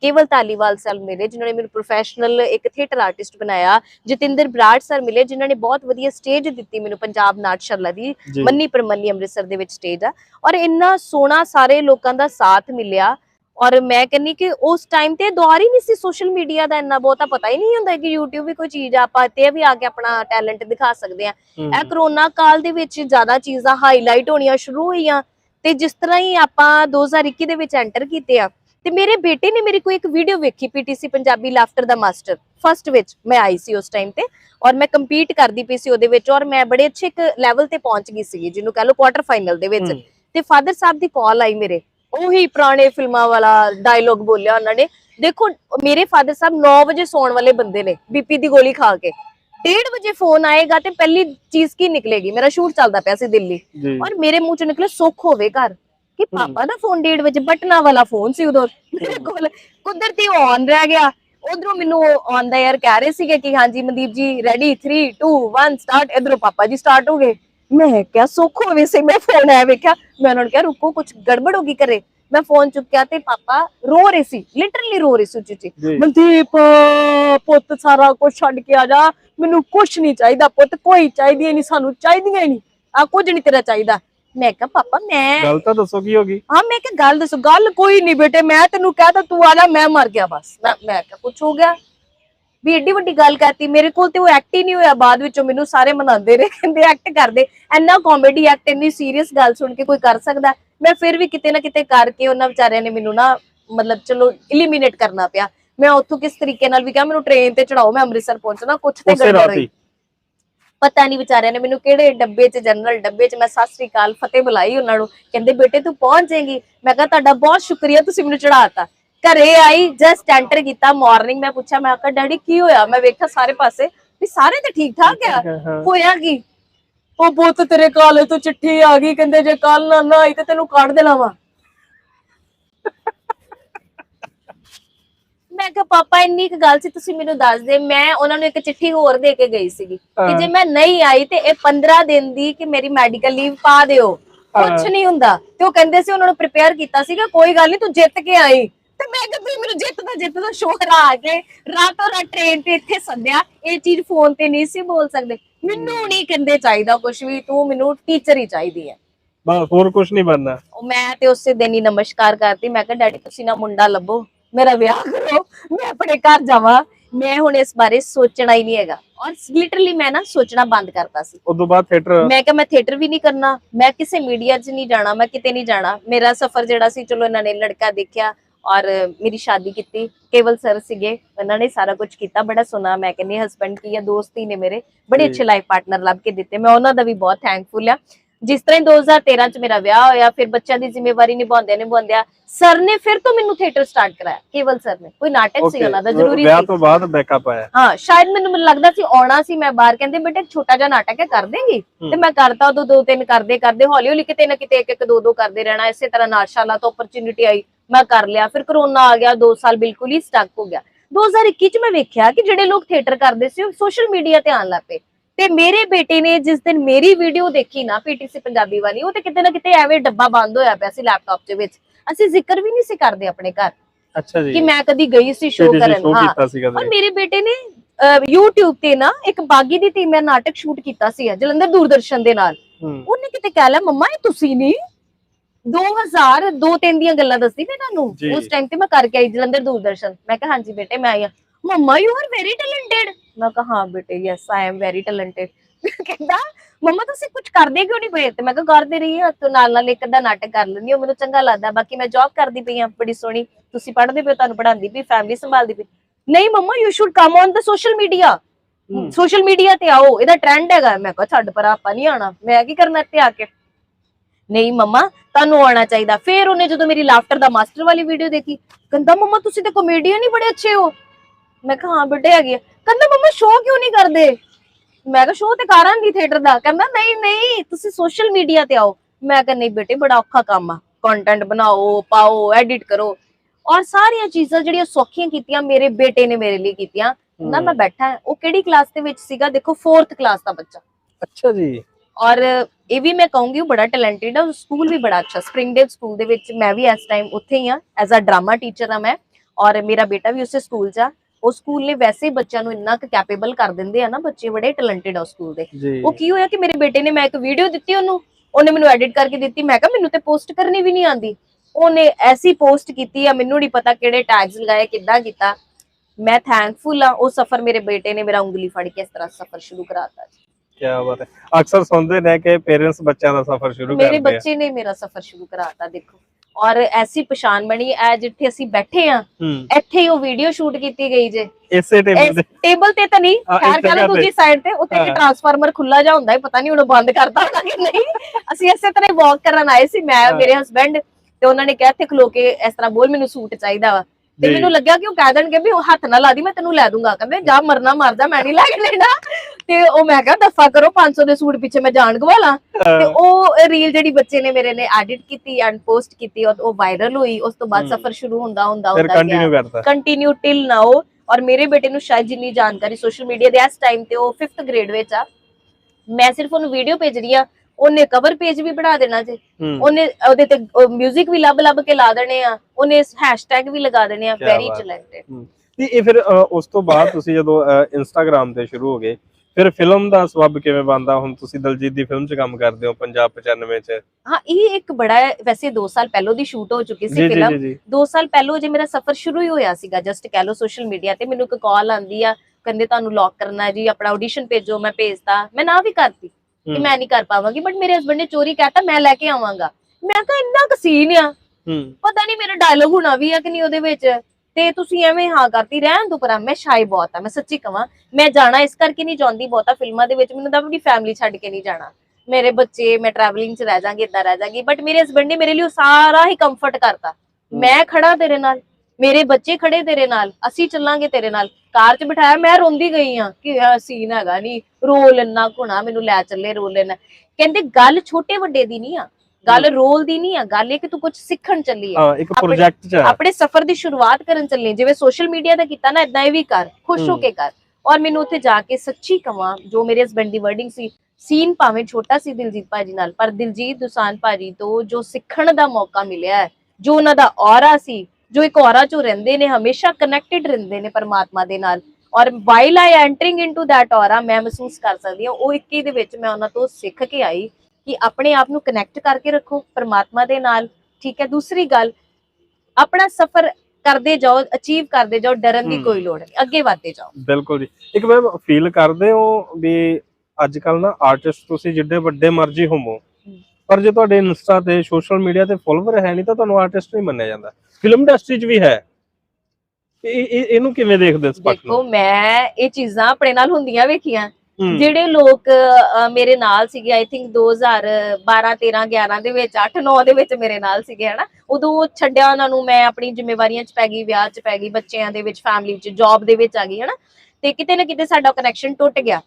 ਕੇਵਲ ਧਾਲੀਵਾਲ ਸਰ ਮਿਲੇ ਜਿਨ੍ਹਾਂ ਨੇ ਮੈਨੂੰ ਪ੍ਰੋਫੈਸ਼ਨਲ ਇੱਕ ਥੀਏਟਰ ਆਰਟਿਸਟ ਬਣਾਇਆ ਜਤਿੰਦਰ ਬਰਾੜ ਸਰ ਮਿਲੇ ਜਿਨ੍ਹਾਂ ਨੇ ਬਹੁਤ ਵਧੀਆ ਸਟੇਜ ਦਿੱਤੀ ਮੈਨੂੰ ਪੰਜਾਬ ਨਾਟਸ਼ਾਲਾ ਦੀ ਮੰਨੀ ਪਰਮੰਨੀ ਅੰਮ੍ਰਿਤਸਰ ਦੇ ਵਿੱਚ ਸਟੇਜ ਆ। ਔਰ ਇੰਨਾ ਸੋਹਣਾ ਸਾਰੇ ਲੋਕਾਂ ਦਾ ਸਾਥ ਮਿਲਿਆ ਔਰ ਮੈਂ ਕਹਿੰਨੀ ਕਿ ਉਸ ਟਾਈਮ ਤੇ ਦੌਰ ਹੀ ਨਹੀਂ ਸੀ ਸੋਸ਼ਲ ਮੀਡੀਆ ਦਾ ਇੰਨਾ ਬਹੁਤਾ ਪਤਾ ਹੀ ਨਹੀਂ ਹੁੰਦਾ ਕਿ YouTube ਵੀ ਕੋਈ ਚੀਜ਼ ਆ ਆਪਾਂ ਤੇ ਵੀ ਆ ਕੇ ਆਪਣਾ ਟੈਲੈਂਟ ਦਿਖਾ ਸਕਦੇ ਆ ਇਹ ਕਰੋਨਾ ਕਾਲ ਦੇ ਵਿੱਚ ਜ਼ਿਆਦਾ ਚੀਜ਼ਾਂ ਹਾਈਲਾਈਟ ਹੋਣੀਆਂ ਸ਼ੁਰੂ ਹੋਈਆਂ ਤੇ ਜਿਸ ਤਰ੍ਹਾਂ ਹੀ ਆਪਾਂ 2021 ਦੇ ਵਿੱਚ ਐਂਟਰ ਕੀਤੇ ਆ ਤੇ ਮੇਰੇ ਬੇਟੇ ਨੇ ਮੇਰੀ ਕੋਈ ਇੱਕ ਵੀਡੀਓ ਵੇਖੀ ਪੀਟੀਸੀ ਪੰਜਾਬੀ ਲਾਫਟਰ ਦਾ ਮਾਸਟਰ ਫਸਟ ਵਿੱਚ ਮੈਂ ਆਈ ਸੀ ਉਸ ਟਾਈਮ ਤੇ ਔਰ ਮੈਂ ਕੰਪੀਟ ਕਰਦੀ ਪਈ ਸੀ ਉਹਦੇ ਵਿੱਚ ਔਰ ਮੈਂ ਬੜੇ ਅੱਛੇ ਇੱਕ ਲੈਵਲ ਤੇ ਪਹੁੰਚ ਗਈ ਸੀ ਜਿਹਨੂੰ ਕਹ ਲਓ ਕੁਆਟਰ ਫਾਈਨਲ ਦੇ ਵਿੱਚ ਤੇ ਫਾਦਰ ਸਾਹਿਬ ਦੀ ਕਾਲ ਆਈ ਮੇਰੇ ਉਹੀ ਪੁਰਾਣੇ ਫਿਲਮਾਂ ਵਾਲਾ ਡਾਇਲੋਗ ਬੋਲਿਆ ਉਹਨਾਂ ਨੇ। ਦੇਖੋ ਮੇਰੇ ਫਾਦਰ ਸਾਹਿਬ 9 ਵਜੇ ਸੌਣ ਵਾਲੇ ਬੰਦੇ ਨੇ ਬੀਪੀ ਦੀ ਗੋਲੀ ਖਾ ਕੇ। 1:30 ਵਜੇ ਫੋਨ ਆਏਗਾ ਤੇ ਪਹਿਲੀ ਚੀਜ਼ ਕੀ ਨਿਕਲੇਗੀ? ਮੇਰਾ ਸ਼ੂਟ ਚੱਲਦਾ ਪਿਆ ਸੀ ਦਿੱਲੀ। ਔਰ ਮੇਰੇ ਮੂੰਹ ਚੋਂ ਨਿਕਲੇ ਸੁੱਖ ਹੋਵੇ ਘਰ। ਕਿ। ਪਾਪਾ ਦਾ ਫੋਨ 1:30 ਵਜੇ ਬਟਨਾ ਵਾਲਾ ਫੋਨ ਸੀ ਉਦੋਂ। ਮੇਰੇ ਕੋਲ ਕੁਦਰਤੀ ਔਨ ਰਹਿ ਗਿਆ। ਉਧਰੋਂ ਮੈਨੂੰ ਆਨ ਦਾ ਯਾਰ ਕਹਿ ਰਹੇ ਸੀਗੇ ਕਿ ਹਾਂਜੀ ਮਨਦੀਪ ਜੀ ਰੈਡੀ 3 2 1 ਸਟਾਰਟ ਇਧਰੋਂ ਪਾਪਾ ਜੀ ਸਟਾਰਟ ਹੋ ਗਏ। ਮੈਂ ਕਿਹਾ ਸੁੱਖ ਹੋਵੇ ਸੀ ਮੈਂ ਫੋਨ ਆਇਆ ਵੇਖਿਆ ਮੈਂ ਉਹਨਾਂ ਨੂੰ ਕਿਹਾ ਰੁਕੋ ਕੁਝ ਗੜਬੜ ਹੋ ਗਈ ਕਰੇ ਮੈਂ ਫੋਨ ਚੁੱਕਿਆ ਤੇ ਪਾਪਾ ਰੋ ਰਹੇ ਸੀ ਲਿਟਰਲੀ ਰੋ ਰਹੇ ਸੀ ਉੱਚੀ ਮਨਦੀਪ ਪੁੱਤ ਸਾਰਾ ਕੁਝ ਛੱਡ ਕੇ ਆ ਜਾ ਮੈਨੂੰ ਕੁਝ ਨਹੀਂ ਚਾਹੀਦਾ ਪੁੱਤ ਕੋਈ ਚਾਹੀਦੀ ਹੀ ਨਹੀਂ ਸਾਨੂੰ ਚਾਹੀਦੀਆਂ ਹੀ ਨਹੀਂ ਆ ਕੁਝ ਨਹੀਂ ਤੇਰਾ ਚਾਹੀਦਾ। ਮੈਂ ਕਿਹਾ ਪਾਪਾ ਮੈਂ ਗੱਲ ਤਾਂ ਦੱਸੋ ਕੀ ਹੋਗੀ ਹਾਂ ਮੈਂ ਕਿਹਾ ਗੱਲ ਦੱਸੋ ਗੱਲ ਕੋਈ ਨਹੀਂ ਬੇਟੇ ਮੈਂ ਤੈਨੂੰ ਕਹਤਾ ਤੂੰ ਆ ਜਾ ਮੈਂ ਮਰ ਗਿਆ ਬਸ। ਮੈਂ ਮੈਂ ਕਿਹਾ ਕੁਝ ਹੋ ਗਿਆ? ਵੀ ਏਡੀ ਵੱਡੀ ਗੱਲ ਕਰਤੀ ਮੇਰੇ ਕੋਲ ਤੇ ਉਹ ਐਕਟ ਹੀ ਨਹੀਂ ਹੋਇਆ ਬਾਅਦ ਵਿੱਚੋਂ ਮੈਨੂੰ ਸਾਰੇ ਮਨਾਉਂਦੇ ਰਹੇ ਕਹਿੰਦੇ ਐਕਟ ਕਰਦੇ ਐਨਾ ਕਾਮੇਡੀ ਐਕਟ ਇੰਨੀ ਸੀਰੀਅਸ ਗੱਲ ਸੁਣ ਕੇ ਕੋਈ ਕਰ ਸਕਦਾ ਮੈਂ ਫਿਰ ਵੀ ਕਿਤੇ ਨਾ ਕਿਤੇ ਕਰਕੇ ਉਹਨਾਂ ਵਿਚਾਰਿਆਂ ਨੇ ਮੈਨੂੰ ਨਾ ਮਤਲਬ ਚਲੋ ਇਲੀਮੀਨੇਟ ਕਰਨਾ ਪਿਆ। ਮੈਂ ਉੱਥੋਂ ਕਿਸ ਤਰੀਕੇ ਨਾਲ ਵੀ ਕਿਹਾ ਮੈਨੂੰ ਟ੍ਰੇਨ ਤੇ ਚੜਾਓ ਮੈਂ ਅੰਮ੍ਰਿਤਸਰ ਪਹੁੰਚਣਾ ਕੁਝ ਤੇ ਗੜਬੜ ਹੋਈ। ਪਤਾ ਨਹੀਂ ਵਿਚਾਰਿਆਂ ਨੇ ਮੈਨੂੰ ਕਿਹੜੇ ਡੱਬੇ 'ਚ ਜਨਰਲ ਡੱਬੇ 'ਚ ਮੈਂ ਸਤਿ ਸ੍ਰੀ ਅਕਾਲ ਫਤਿਹ ਬੁਲਾਈ ਉਹਨਾਂ ਨੂੰ। ਕਹਿੰਦੇ ਬੇਟੇ ਤੂੰ ਪਹੁੰਚ ਜਾਏਂਗੀ? ਮੈਂ ਕਿਹਾ ਤੁਹਾਡਾ ਬਹੁਤ ਸ਼ੁਕਰੀਆ ਤੁਸੀਂ ਮੈਨੂੰ ਚੜਾਤਾ ਘਰੇ ਆਈ ਜਸਟ ਐਂਟਰ ਕੀਤਾ ਮਾਰਨਿੰਗ ਮੈਂ ਪੁੱਛਿਆ ਮੈਂ ਕਿਹਾ ਡੈਡੀ ਕੀ ਹੋਇਆ? ਮੈਂ ਵੇਖਿਆ ਸਾਰੇ ਪਾਸੇ ਵੀ ਸਾਰੇ ਤੇ ਠੀਕ ਠਾਕ ਆ। ਹੋਇਆ ਕੀ? ਉਹ ਪੁੱਤ ਤੇਰੇ ਕਾਲੇ ਤੋਂ ਚਿੱਠੀ ਆ ਗਈ ਕਹਿੰਦੇ ਜੇ ਕੱਲ ਨਾ ਨਾ ਆਈ ਤੇ ਤੈਨੂੰ ਕੱਢ ਦੇਣਾ ਵਾ। ਮੈਂ ਕਿਹਾ ਪਾਪਾ ਇੰਨੀ ਕੁ ਗੱਲ ਸੀ ਤੁਸੀਂ ਮੈਨੂੰ ਦੱਸ ਦੇ। ਮੈਂ ਉਹਨਾਂ ਨੂੰ ਇੱਕ ਚਿੱਠੀ ਹੋਰ ਦੇ ਕੇ ਗਈ ਸੀਗੀ ਕਿ ਜੇ ਮੈਂ ਨਹੀਂ ਆਈ ਤੇ ਇਹ 15 ਦਿਨ ਦੀ ਕਿ ਮੇਰੀ ਮੈਡੀਕਲ ਲੀਵ ਪਾ ਦਿਓ। ਕੁਝ ਨਹੀਂ ਹੁੰਦਾ। ਤੇ ਉਹ ਕਹਿੰਦੇ ਸੀ ਉਹਨਾਂ ਨੂੰ ਪ੍ਰਿਪੇਅਰ ਕੀਤਾ ਸੀਗਾ ਕੋਈ ਗੱਲ ਨਹੀਂ ਤੂੰ ਜਿੱਤ ਕੇ ਆਈ। ਤੇ ਮੈਂ ਕਿਹਾ ਤੁਸੀਂ ਮੈਨੂੰ ਜਿੱਤ ਦਾ ਜਿੱਤ ਦਾ ਸ਼ੋਅ ਕਰਾ ਕੇ ਰਾਤੋਂ ਰਾਤ ਟ੍ਰੇਨ ਤੇ ਇੱਥੇ ਸੱਦਿਆ। ਇਹ ਚੀਜ਼ ਫੋਨ ਤੇ ਨਹੀਂ ਸੀ ਬੋਲ ਸਕਦੇ। ਮੈਨੂੰ ਨਹੀਂ ਕਹਿੰਦੇ ਚਾਹੀਦਾ ਕੁਝ ਵੀ ਤੂੰ ਮੈਨੂੰ ਟੀਚਰ ਹੀ ਚਾਹੀਦੀ ਹੈ। ਬਸ ਹੋਰ ਕੁਝ ਨਹੀਂ ਬਣਨਾ। ਉਹ ਮੈਂ ਤੇ ਉਸੇ ਦਿਨ ਹੀ ਨਮਸਕਾਰ ਕਰਤੀ। ਮੈਂ ਕਿਹਾ ਡੈਡੀ ਤੁਸੀਂ ਨਾ ਮੁੰਡਾ ਲੱਭੋ। ਮੇਰਾ ਵਿਆਹ ਕਰੋ। ਮੈਂ ਆਪਣੇ ਘਰ ਜਾਵਾਂ। ਮੈਂ ਹੁਣ ਇਸ ਬਾਰੇ ਸੋਚਣਾ ਹੀ ਨਹੀਂ ਹੈਗਾ। ਔਰ ਲਿਟਰਲੀ ਮੈਂ ਨਾ ਸੋਚਣਾ ਬੰਦ ਕਰਤਾ ਸੀ। ਉਦੋਂ ਬਾਅਦ ਥੀਏਟਰ ਮੈਂ ਕਿਹਾ ਮੈਂ ਥੀਏਟਰ ਵੀ ਨਹੀਂ ਕਰਨਾ। ਮੈਂ ਕਿਸੇ ਮੀਡੀਆ 'ਚ ਨਹੀਂ ਜਾਣਾ। ਮੈਂ ਕਿਤੇ ਨਹੀਂ ਜਾਣਾ। ਮੇਰਾ ਸਫ਼ਰ ਜਿਹੜਾ ਸੀ ਚਲੋ ਇਹਨਾਂ ਨੇ ਲੜਕਾ ਦੇਖਿਆ। ਔਰ ਮੇਰੀ ਸ਼ਾਦੀ ਕੀਤੀ ਕੇਵਲ ਸਰ ਸੀਗੇ ਉਹਨਾਂ ਨੇ ਸਾਰਾ ਕੁਝ ਕੀਤਾ ਬੜਾ ਸੋਨਾ ਮੈਂ ਕਹਿੰਦੀ ਹਸਬੰਡ ਕੀ ਆ ਦੋਸਤ ਹੀ ਨੇ ਮੇਰੇ ਬੜੇ ਅੱਛੇ ਲਾਈਫ ਪਾਰਟਨਰ ਲੱਭ ਕੇ ਦਿੱਤੇ ਮੈਂ ਉਹਨਾਂ ਦਾ ਵੀ ਬਹੁਤ ਥੈਂਕਫੁਲ ਆ। ਜਿਸ ਤਰ੍ਹਾਂ 2013 ਚ ਮੇਰਾ ਵਿਆਹ ਹੋਇਆ ਫਿਰ ਬੱਚਿਆਂ ਦੀ ਜ਼ਿੰਮੇਵਾਰੀ ਨਿਭਾਉਂਦੇ ਨੇ ਨਿਭਾਉਂਦਿਆ ਸਰ ਨੇ ਫਿਰ ਤੋਂ ਮੈਨੂੰ ਥੀਏਟਰ ਸਟਾਰਟ ਕਰਾਇਆ ਕੇਵਲ ਸਰ ਨੇ ਕੋਈ ਨਾਟਕ ਸੀ ਉਹਨਾਂ ਦਾ ਜ਼ਰੂਰੀ ਸੀ। ਵਿਆਹ ਤੋਂ ਬਾਅਦ ਬੈਕਅਪ ਆਇਆ। ਹਾਂ ਸ਼ਾਇਦ ਮੈਨੂੰ ਲੱਗਦਾ ਸੀ ਆਉਣਾ ਸੀ ਮੈਂ ਬਾਹਰ ਕਹਿੰਦੇ ਬੇਟੇ ਛੋਟਾ ਜਿਹਾ ਨਾਟਕ ਹੈ ਕਰ ਦੇਂਗੀ। ਤੇ ਮੈਂ ਕਰਤਾ ਉਦੋਂ ਦੋ ਤਿੰਨ ਕਰਦੇ ਕਰਦੇ ਹੌਲੀ ਹੌਲੀ ਕਿਤੇ ਨਾ ਕਿਤੇ ਇੱਕ ਇੱਕ ਦੋ ਦੋ ਕਰਦੇ ਰਹਿਣਾ ਇਸੇ ਤਰ੍ਹਾਂ ਨਾਸ਼ਾਲਾ ਤੋਂ ਓਪਰਚੁਨਿਟੀ ਆਈ। ਮੈਂ ਕਰ ਲਿਆ। ਫਿਰ ਕਰੋਨਾ ਆ ਗਿਆ 2 ਸਾਲ ਬਿਲਕੁਲ ਹੀ ਸਟਕ ਹੋ ਗਿਆ। 2021 ਚ ਮੈਂ ਵੇਖਿਆ ਕਿ ਜਿਹੜੇ ਲੋਕ ਥੀਏਟਰ ਕਰਦੇ ਸੀ ਉਹ ਸੋਸ਼ਲ ਮੀਡੀਆ ਤੇ ਆਉਣ ਲੱਗ ਪਏ। ਤੇ ਮੇਰੇ ਬੇਟੇ ਨੇ ਜਿਸ ਦਿਨ ਮੇਰੀ ਵੀਡੀਓ ਦੇਖੀ ਨਾ ਪੀਟੀਸੀ ਪੰਜਾਬੀ ਵਾਲੀ ਉਹ ਤੇ ਕਿਤੇ ਨਾ ਕਿਤੇ ਐਵੇਂ ਡੱਬਾ ਬੰਦ ਹੋਇਆ ਪਿਆ ਸੀ ਲੈਪਟਾਪ ਦੇ ਵਿੱਚ। ਅਸੀਂ ਜ਼ਿਕਰ ਵੀ ਨਹੀਂ ਸੀ ਕਰਦੇ ਆਪਣੇ ਘਰ ਅੱਛਾ ਜੀ। ਕਿ ਮੈਂ ਕਦੀ ਗਈ ਸੀ ਸ਼ੋਅ ਕਰਨ ਹਾਂ। ਔਰ ਮੇਰੇ ਬੇਟੇ ਨੇ YouTube ਤੇ ਨਾ ਇੱਕ ਬਾਗੀ ਦੀ ਟੀਮ ਮੈਂ ਨਾਟਕ ਸ਼ੂਟ ਕੀਤਾ ਸੀ ਜਲੰਧਰ ਦੂਰਦਰਸ਼ਨ ਦੇ ਨਾਲ। ਉਹਨੇ ਕਿਤੇ ਕਹਿ ਲਿਆ ਮੰਮਾ ਇਹ ਤੁਸੀਂ ਨਹੀਂ 2000 ਦੋ ਤਿੰਨ ਦੀਆਂ ਗੱਲਾਂ ਦੱਸੀ ਮੈਂ ਤੁਹਾਨੂੰ। ਉਸ ਟਾਈਮ ਤੇ ਮੈਂ ਕਰਕੇ ਆਈ ਜਲੰਧਰ ਦੂਰਦਰਸ਼ਨ। ਮੈਂ ਕਿਹਾ ਹਾਂਜੀ ਬੇਟੇ ਮੈਂ ਆਈ ਹਾਂ। Mama you are very talented ਮੈਂ ਕਿਹਾ ਹਾਂ ਬੇਟੇ yes I am very talented ਕਹਿੰਦਾ ਮੰਮਾ ਤੁਸੀਂ ਕੁਝ ਕਰਦੇ ਕਿਉਂ ਨਹੀਂ ਪਏ? ਤੇ ਮੈਂ ਕਿਹਾ ਕਰਦੇ ਰਹੀ ਹਾਂ ਤੂੰ ਨਾਲ ਨਾਲ ਇੱਕ ਅੱਧਾ ਨਾਟਕ ਕਰ ਲੈਂਦੀ ਹੋ ਮੈਨੂੰ ਚੰਗਾ ਲੱਗਦਾ। ਬਾਕੀ ਮੈਂ ਜੌਬ ਕਰਦੀ ਪਈ ਹਾਂ ਬੜੀ ਸੋਹਣੀ। ਤੁਸੀਂ ਪੜ੍ਹਦੇ ਪਏ ਤੁਹਾਨੂੰ ਪੜ੍ਹਾਉਂਦੀ ਪਈ ਫੈਮਿਲੀ ਸੰਭਾਲਦੀ ਪਈ। ਨਹੀਂ mama you should come on the social media. Social media ਤੇ ਆਓ ਇਹਦਾ ਟ੍ਰੈਂਡ ਹੈਗਾ। ਮੈਂ ਕਿਹਾ ਛੱਡ ਪਰ ਆਪਾਂ ਨਹੀਂ ਆਣਾ ਮੈਂ ਕੀ ਕਰਨਾ ਇੱਥੇ ਆ ਕੇ? ਨਹੀਂ ਮੰਮਾ ਤੁਹਾਨੂੰ ਆਉਣਾ ਚਾਹੀਦਾ। ਫਿਰ ਉਹਨੇ ਜਦੋਂ ਮੇਰੀ ਲਾਫਟਰ ਦਾ ਮਾਸਟਰ ਵਾਲੀ ਵੀਡੀਓ ਦੇਖੀ ਕਹਿੰਦਾ ਮੰਮਾ ਤੁਸੀਂ ਤੇ ਕਮੇਡੀਅਨ ਹੀ ਬੜੇ ਅੱਛੇ ਹੋ। ਮੈਂ ਕਿਹਾ ਹਾਂ ਬੇਟੇ ਹੈਗੇ। ਕਹਿੰਦਾ ਮੰਮਾ ਸ਼ੋਅ ਕਿਉਂ ਨਹੀਂ ਕਰਦੇ? ਮੈਂ ਕਿਹਾ ਸ਼ੋਅ ਤੇ ਕਰਾਂ ਦੀ ਥੀਏਟਰ ਦਾ। ਕਹਿੰਦਾ ਨਹੀਂ ਨਹੀਂ ਤੁਸੀਂ ਸੋਸ਼ਲ ਮੀਡੀਆ ਤੇ ਆਓ। ਮੈਂ ਕਿਹਾ ਨਹੀਂ ਬੇਟੇ ਬੜਾ ਔਖਾ ਕੰਮ ਆ। ਕੰਟੈਂਟ ਬਣਾਓ ਪਾਓ ਐਡਿਟ ਕਰੋ। ਔਰ ਸਾਰੀਆਂ ਚੀਜ਼ਾਂ ਜਿਹੜੀਆਂ ਸੌਖੀਆਂ ਕੀਤੀਆਂ ਮੇਰੇ ਬੇਟੇ ਨੇ ਮੇਰੇ ਲਈ ਕੀਤੀਆਂ ਨਾ ਮੈਂ ਬੈਠਾ। ਉਹ ਕਿਹੜੀ ਕਲਾਸ ਦੇ ਵਿੱਚ ਸੀਗਾ? ਦੇਖੋ 4th ਕਲਾਸ ਦਾ ਬੱਚਾ। ਅੱਛਾ ਜੀ। ਔਰ ਇਹ ਵੀ ਮੈਂ ਕਹੂੰਗੀ ਉਹ ਬੜਾ ਟੈਲੈਂਟਡ ਹੈ ਸਕੂਲ ਵੀ ਬੜਾ ਅੱਛਾ ਸਪ੍ਰਿੰਗਡੇਲ ਸਕੂਲ ਦੇ ਵਿੱਚ ਮੈਂ ਵੀ ਇਸ ਟਾਈਮ ਉੱਥੇ ਹੀ ਆ ਐਜ਼ ਅ ਡਰਾਮਾ ਟੀਚਰ ਆ ਮੈਂ ਔਰ ਮੇਰਾ ਬੇਟਾ ਵੀ ਉਸੇ ਸਕੂਲ 'ਚ ਆ ਉਹ ਸਕੂਲ ਨੇ ਵੈਸੇ ਹੀ ਬੱਚਿਆਂ ਨੂੰ ਇੰਨਾ ਕੈਪੇਬਲ ਕਰ ਦਿੰਦੇ ਆ ਨਾ ਬੱਚੇ ਬੜੇ ਟੈਲੈਂਟਡ ਆ ਸਕੂਲ ਦੇ। ਜੀ। ਉਹ ਕੀ ਹੋਇਆ ਕਿ ਮੇਰੇ ਬੇਟੇ ਨੇ ਮੈਂ ਇੱਕ ਵੀਡੀਓ ਦਿੱਤੀ ਉਹਨੂੰ ਉਹਨੇ ਮੈਨੂੰ ਐਡਿਟ ਕਰਕੇ ਦਿੱਤੀ ਮੈਂ ਕਿਹਾ ਮੈਨੂੰ ਤੇ ਪੋਸਟ ਕਰਨੀ ਵੀ ਨਹੀਂ ਆਂਦੀ ਉਹਨੇ ਐਸੀ ਪੋਸਟ ਕੀਤੀ ਆ ਮੈਨੂੰ ਨਹੀਂ ਪਤਾ ਕਿਹੜੇ ਟੈਗਸ ਲਗਾਏ ਕਿੱਦਾਂ ਕੀਤਾ। ਮੈਂ ਥੈਂਕਫੁਲ ਆ ਉਹ ਸਫਰ ਮੇਰੇ ਬੇਟੇ ਨੇ ਮੇਰਾ ਉਂਗਲੀ ਫੜ ਕੇ ਇਸ ਤਰ੍ਹਾਂ ਸਫਰ ਸ਼ੁਰੂ ਕਰਾਤਾ ਕੀ ਬਾਤ ਹੈ। ਅਕਸਰ ਸੁਣਦੇ ਨੇ ਕਿ ਪੇਰੈਂਟਸ ਬੱਚਿਆਂ ਦਾ ਸਫ਼ਰ ਸ਼ੁਰੂ ਮੇਰੇ ਕਰਦੇ ਆ। ਬੱਚੇ ਨੇ ਮੇਰਾ ਸਫਰ ਸ਼ੁਰੂ ਕਰਾਤਾ ਦੇਖੋ। ਔਰ ਐਸੀ ਪਛਾਣ ਬਣੀ ਐ ਜਿੱਥੇ ਅਸੀਂ ਬੈਠੇ ਆ ਇੱਥੇ ਉਹ ਵੀਡੀਓ ਸ਼ੂਟ ਕੀਤੀ ਗਈ ਜੇ। ਇਸੇ ਟੇਬਲ ਤੇ। ਟੇਬਲ ਤੇ ਤਾਂ ਨਹੀਂ ਖੈਰ ਤੇ। ਦੂਜੀ ਸਾਈਡ ਤੇ ਉੱਥੇ। ਇੱਕ ਟਰਾਂਸਫਾਰਮਰ ਖੁੱਲਾ ਜਾ ਹੁੰਦਾ ਹੈ ਪਤਾ ਨਹੀਂ ਉਹਨੂੰ ਬੰਦ ਕਰਤਾ ਹੋਣਾ ਕਿ ਨਹੀਂ। ਅਸੀਂ ਇਸੇ ਤਰ੍ਹਾਂ ਵਾਕ ਕਰਨ ਆਏ ਸੀ ਮੈਂ। ਮੇਰੇ ਹਸਬੰਡ ਤੇ ਉਹਨਾਂ ਨੇ ਕਿਹਾ ਇੱਥੇ ਖਲੋ ਕੇ ਇਸ ਤਰ੍ਹਾਂ ਬੋਲ ਮੈਨੂੰ ਸੂਟ ਚਾਹੀਦਾ ਵਾ। ਤੇ ਜੀ। ਮੈਨੂੰ ਲੱਗਿਆ ਕਿ ਉਹ ਕਹਿ ਦੇਣਗੇ ਵੀ ਉਹ ਹੱਥ ਨਾ ਲਾ ਦੀ ਮੈਂ ਤੈਨੂੰ ਲੈ ਦੂੰਗਾ। ਕਹਿੰਦੇ ਜਾ ਮਰਨਾ ਮਰ ਜਾ ਮੈਂ ਨਹੀਂ ਲੈ ਕੇ ਲੈਣਾ ਤੇ ਉਹ ਮੈਂ ਕਿਹਾ ਦਫਾ ਕਰੋ 500 ਦੇ ਸੂਟ ਪਿੱਛੇ ਮੈਂ ਜਾਣ ਗਵਾਲਾ ਤੇ ਉਹ ਰੀਲ ਜਿਹੜੀ ਬੱਚੇ ਨੇ ਮੇਰੇ ਨੇ ਐਡਿਟ ਕੀਤੀ ਐਂਡ ਪੋਸਟ ਕੀਤੀ ਔਰ ਉਹ ਵਾਇਰਲ ਹੋਈ। ਉਸ ਤੋਂ ਬਾਅਦ ਹਮ। ਸਫਰ ਸ਼ੁਰੂ ਹੁੰਦਾ ਹੁੰਦਾ ਫਿਰ ਹੁੰਦਾ ਗਿਆ। ਕੰਟੀਨਿਊ ਕਰਤਾ। ਕੰਟੀਨਿਊ ਟਿਲ ਨਾਓ ਔਰ ਮੇਰੇ ਬੇਟੇ ਨੂੰ ਸ਼ਾਇਦ ਜਿੰਨੀ ਜਾਣਕਾਰੀ ਸੋਸ਼ਲ ਮੀਡੀਆ ਦੇ ਇਸ ਟਾਈਮ ਤੇ ਉਹ 5th ਗ੍ਰੇਡ ਵਿੱਚ ਆ। ਮੈਂ ਸਿਰਫ ਉਹਨੂੰ ਵੀਡੀਓ ਭੇਜ ਰਹੀ ਆ ਉਹਨੇ ਕਵਰ ਪੇਜ ਵੀ ਬਣਾ ਦੇਣਾ ਜੇ। ਉਹਨੇ ਉਹਦੇ ਤੇ 뮤직 ਵੀ ਲੱਭ ਲੱਭ ਕੇ ਲਾ ਦੇਣੇ ਆ। ਉਹਨੇ ਹੈਸ਼ਟੈਗ ਵੀ ਲਗਾ ਦੇਣੇ ਆ ਵੈਰੀ। ਟੈਲੈਂਟਡ ਤੇ ਇਹ ਫਿਰ ਉਸ ਤੋਂ ਬਾਅਦ ਤੁਸੀਂ ਜਦੋਂ ਇੰਸਟਾਗ੍ਰam ਤੇ ਸ਼ੁਰੂ ਹੋ ਗਏ ਫਿਰ ਫਿਲਮ ਦਾ ਸਬਬ ਕਿਵੇਂ ਬਣਦਾ? ਹੁਣ ਤੁਸੀਂ ਦਲਜੀਤ ਦੀ ਫਿਲਮ 'ਚ ਕੰਮ ਕਰਦੇ ਹੋ ਪੰਜਾਬ 95 'ਚ। ਹਾਂ ਇਹ ਇੱਕ ਬੜਾ ਵੈਸੇ 2 ਸਾਲ ਪਹਿਲਾਂ ਦੀ ਸ਼ੂਟ ਹੋ ਚੁੱਕੀ ਸੀ ਫਿਲਮ ਜੀ ਜੀ 2 ਸਾਲ ਪਹਿਲਾਂ ਜੇ ਮੇਰਾ ਸਫ਼ਰ ਸ਼ੁਰੂ ਹੀ ਹੋਇਆ ਸੀਗਾ ਜਸਟ ਕਹਿ ਲਓ ਸੋਸ਼ਲ ਮੀਡੀਆ ਤੇ ਮੈਨੂੰ ਇੱਕ ਕਾਲ ਆਂਦੀ ਆ ਕਹਿੰਦੇ ਤੁਹਾਨੂੰ ਲੌਕ ਕਰਨਾ ਜੀ ਆਪਣਾ ਆਡੀਸ਼ਨ ਭੇਜੋ ਮੈਂ ਭੇਜਤਾ। ਮੈਂ ਨਾ ਵੀ ਕਰਤੀ। ਕਿ ਮੈਂ ਨਹੀਂ ਕਰ ਪਾਵਾਂਗੀ ਬਟ ਮੇਰੇ ਹਸਬੰਡ ਨੇ ਚੋਰੀ ਕਹਿਤਾ ਮੈਂ ਲੈ ਕੇ ਆਵਾਂਗਾ। ਮੈਂ ਕਿਹਾ ਇੰਨਾ ਕੁ ਸੀਨ ਆ। ਪਤਾ ਨਹੀਂ ਮੇਰਾ ਡਾਇਲੋਗ ਹੋਣਾ ਵੀ ਆ ਕਿ ਨਹੀਂ ਉਹਦੇ ਵਿੱਚ। ਤੇ ਤੁਸੀਂ ਐਵੇਂ ਹਾਂ ਕਰਤੀ ਰਹਿਣ ਦੋ ਪਰਾਂ ਮੈਂ ਸ਼ਾਈ ਬਹੁਤ ਆ ਮੈਂ ਸੱਚੀ ਕਵਾਂ। ਮੈਂ ਜਾਣਾ ਇਸ ਕਰਕੇ ਨਹੀਂ ਚਾਹੁੰਦੀ ਬਹੁਤਾ ਫਿਲਮਾਂ ਦੇ ਵਿੱਚ ਮੈਨੂੰ ਤਾਂ ਆਪਣੀ ਫੈਮਿਲੀ ਛੱਡ ਕੇ ਨਹੀਂ ਜਾਣਾ। ਮੇਰੇ ਬੱਚੇ ਮੈਂ ਟਰੈਵਲਿੰਗ 'ਚ ਰਹਿ ਜਾਾਂਗੀ ਇਦਾਂ ਰਹਿ ਜਾਾਂਗੀ ਬਟ ਮੇਰੇ ਹਸਬੰਡ ਨੇ ਮੇਰੇ ਲਈ ਉਹ ਸਾਰਾ ਹੀ ਕੰਫਰਟ ਕਰਤਾ। ਮੈਂ ਖੜਾ ਤੇਰੇ ਨਾਲ ਮੇਰੇ ਬੱਚੇ ਖੜੇ ਤੇਰੇ ਨਾਲ ਅਸੀਂ ਚੱਲਾਂਗੇ ਤੇਰੇ ਨਾਲ। ਕਾਰ 'ਚ ਬਿਠਾਇਆ ਮੈਂ ਰੋਂਦੀ ਗਈ ਆ ਕਿ ਸੀਨ ਹੈਗਾ ਨਹੀਂ ਰੋਲ ਇੰਨਾ ਘੁਣਾ ਮੈਨੂੰ ਲੈ ਚੱਲੇ ਰੋਲ ਇੰਨਾ ਕਹਿੰਦੇ ਗੱਲ ਛੋਟੇ ਵੱਡੇ ਦੀ ਨਹੀਂ ਆ ਗੱਲ ਰੋਲ ਦੀ ਨਹੀਂ ਆ ਗੱਲ ਇਹ ਕਿ ਤੂੰ ਕੁਝ ਸਿੱਖਣ ਚੱਲੀ ਆ ਇੱਕ ਪ੍ਰੋਜੈਕਟ 'ਚ। ਆਪਣੇ ਸਫ਼ਰ ਦੀ ਸ਼ੁਰੂਆਤ ਕਰਨ ਚੱਲੇ ਜਿਵੇਂ ਸੋਸ਼ਲ ਮੀਡੀਆ ਦਾ ਕੀਤਾ ਨਾ ਇਦਾਂ ਇਹ ਵੀ ਕਰ ਖੁਸ਼ ਹੋ। ਕੇ ਕਰ ਔਰ ਮੈਨੂੰ ਉੱਥੇ ਜਾ ਕੇ ਸੱਚੀ ਕਵਾਂ ਜੋ ਮੇਰੇ ਹਸਬੰਡ ਦੀ ਵਰਡਿੰਗ ਸੀ ਸੀਨ ਭਾਵੇਂ ਛੋਟਾ ਸੀ ਦਿਲਜੀਤ ਭਾਜੀ ਨਾਲ ਪਰ ਦਿਲਜੀਤ ਦੁਸਾਨ ਭਾਜੀ ਤੋਂ ਜੋ ਸਿੱਖਣ ਦਾ ਮੌਕਾ ਮਿਲਿਆ ਜੋ ਉਹਨਾਂ ਦਾ ਔਰਾ ਸੀ ਜੋ ਇੱਕ ਔਰਾ ਚੋਂ ਰਹਿੰਦੇ ਨੇ ਹਮੇਸ਼ਾ ਕਨੈਕਟਡ ਰਹਿੰਦੇ ਨੇ ਪਰਮਾਤਮਾ ਦੇ ਨਾਲ। ਔਰ while I entering into that aura ਮੈਂ ਮਹਿਸੂਸ ਕਰ ਸਕਦੀ ਹਾਂ ਉਹ 21 ਦੇ ਵਿੱਚ ਮੈਂ ਉਹਨਾਂ ਤੋਂ ਸਿੱਖ ਕੇ ਆਈ ਕਿ ਆਪਣੇ ਆਪ ਨੂੰ ਕਨੈਕਟ ਕਰਕੇ ਰੱਖੋ ਪਰਮਾਤਮਾ ਦੇ ਨਾਲ ਠੀਕ ਹੈ? ਦੂਸਰੀ ਗੱਲ ਆਪਣਾ ਸਫ਼ਰ ਕਰਦੇ ਜਾਓ ਅਚੀਵ ਕਰਦੇ ਜਾਓ ਡਰਨ ਦੀ। ਕੋਈ ਲੋੜ ਨਹੀਂ ਅੱਗੇ ਵਧਦੇ ਜਾਓ। ਬਿਲਕੁਲ ਜੀ। ਇੱਕ ਮੈਮ ਫੀਲ ਕਰਦੇ ਹੋ ਵੀ ਅੱਜ ਕੱਲ ਨਾ ਆਰਟਿਸਟ ਤੁਸੀਂ ਜਿੱਡੇ ਵੱਡੇ ਮਰਜ਼ੀ ਹੋਵੋ ਪਰ ਜੇ ਤੁਹਾਡੇ ਇੰਸਟਾ ਤੇ ਸੋਸ਼ਲ ਮੀਡੀਆ ਤੇ ਫੋਲੋਵਰ ਹੈ ਨਹੀਂ ਤਾਂ ਤੁਹਾਨੂੰ ਆਰਟਿਸਟ ਨਹੀਂ ਮੰਨਿਆ ਜਾਂਦਾ। ਫਿਲਮ ਇੰਡਸਟਰੀ 'ਚ ਵੀ ਹੈ। ਇਹ ਇਹ- ਇਹਨੂੰ ਕਿਵੇਂ ਦੇਖਦੇ ਇਸ ਪੱਖ ਦੇਖੋ ਨੂੰ? ਮੈਂ ਇਹ ਚੀਜ਼ਾਂ ਆਪਣੇ ਨਾਲ ਹੁੰਦੀਆਂ ਵੇਖੀਆਂ। ਜਿਹੜੇ ਲੋਕ ਮੇਰੇ ਨਾਲ ਸੀਗੇ ਆਈ ਥਿੰਕ 2012 13 11 ਦੇ ਵਿੱਚ 8 9 ਦੇ ਵਿੱਚ ਮੇਰੇ ਨਾਲ ਸੀਗੇ ਹਨਾ। ਉਦੋਂ ਛੱਡਿਆ ਉਹਨਾਂ ਨੂੰ ਮੈਂ ਆਪਣੀ ਜ਼ਿੰਮੇਵਾਰੀਆਂ 'ਚ ਪੈ ਗਈ ਵਿਆਹ 'ਚ ਪੈ ਗਈ ਬੱਚਿਆਂ ਦੇ ਵਿੱਚ ਫੈਮਿਲੀ 'ਚ ਜੌਬ ਦੇ ਵਿੱਚ ਆ ਗਈ ਹਨਾ। ਤੇ ਕਿਤੇ ਨਾ ਕਿਤੇ ਸਾਡਾ ਕਨੈਕਸ਼ਨ ਟੁੱਟ ਗਿਆ।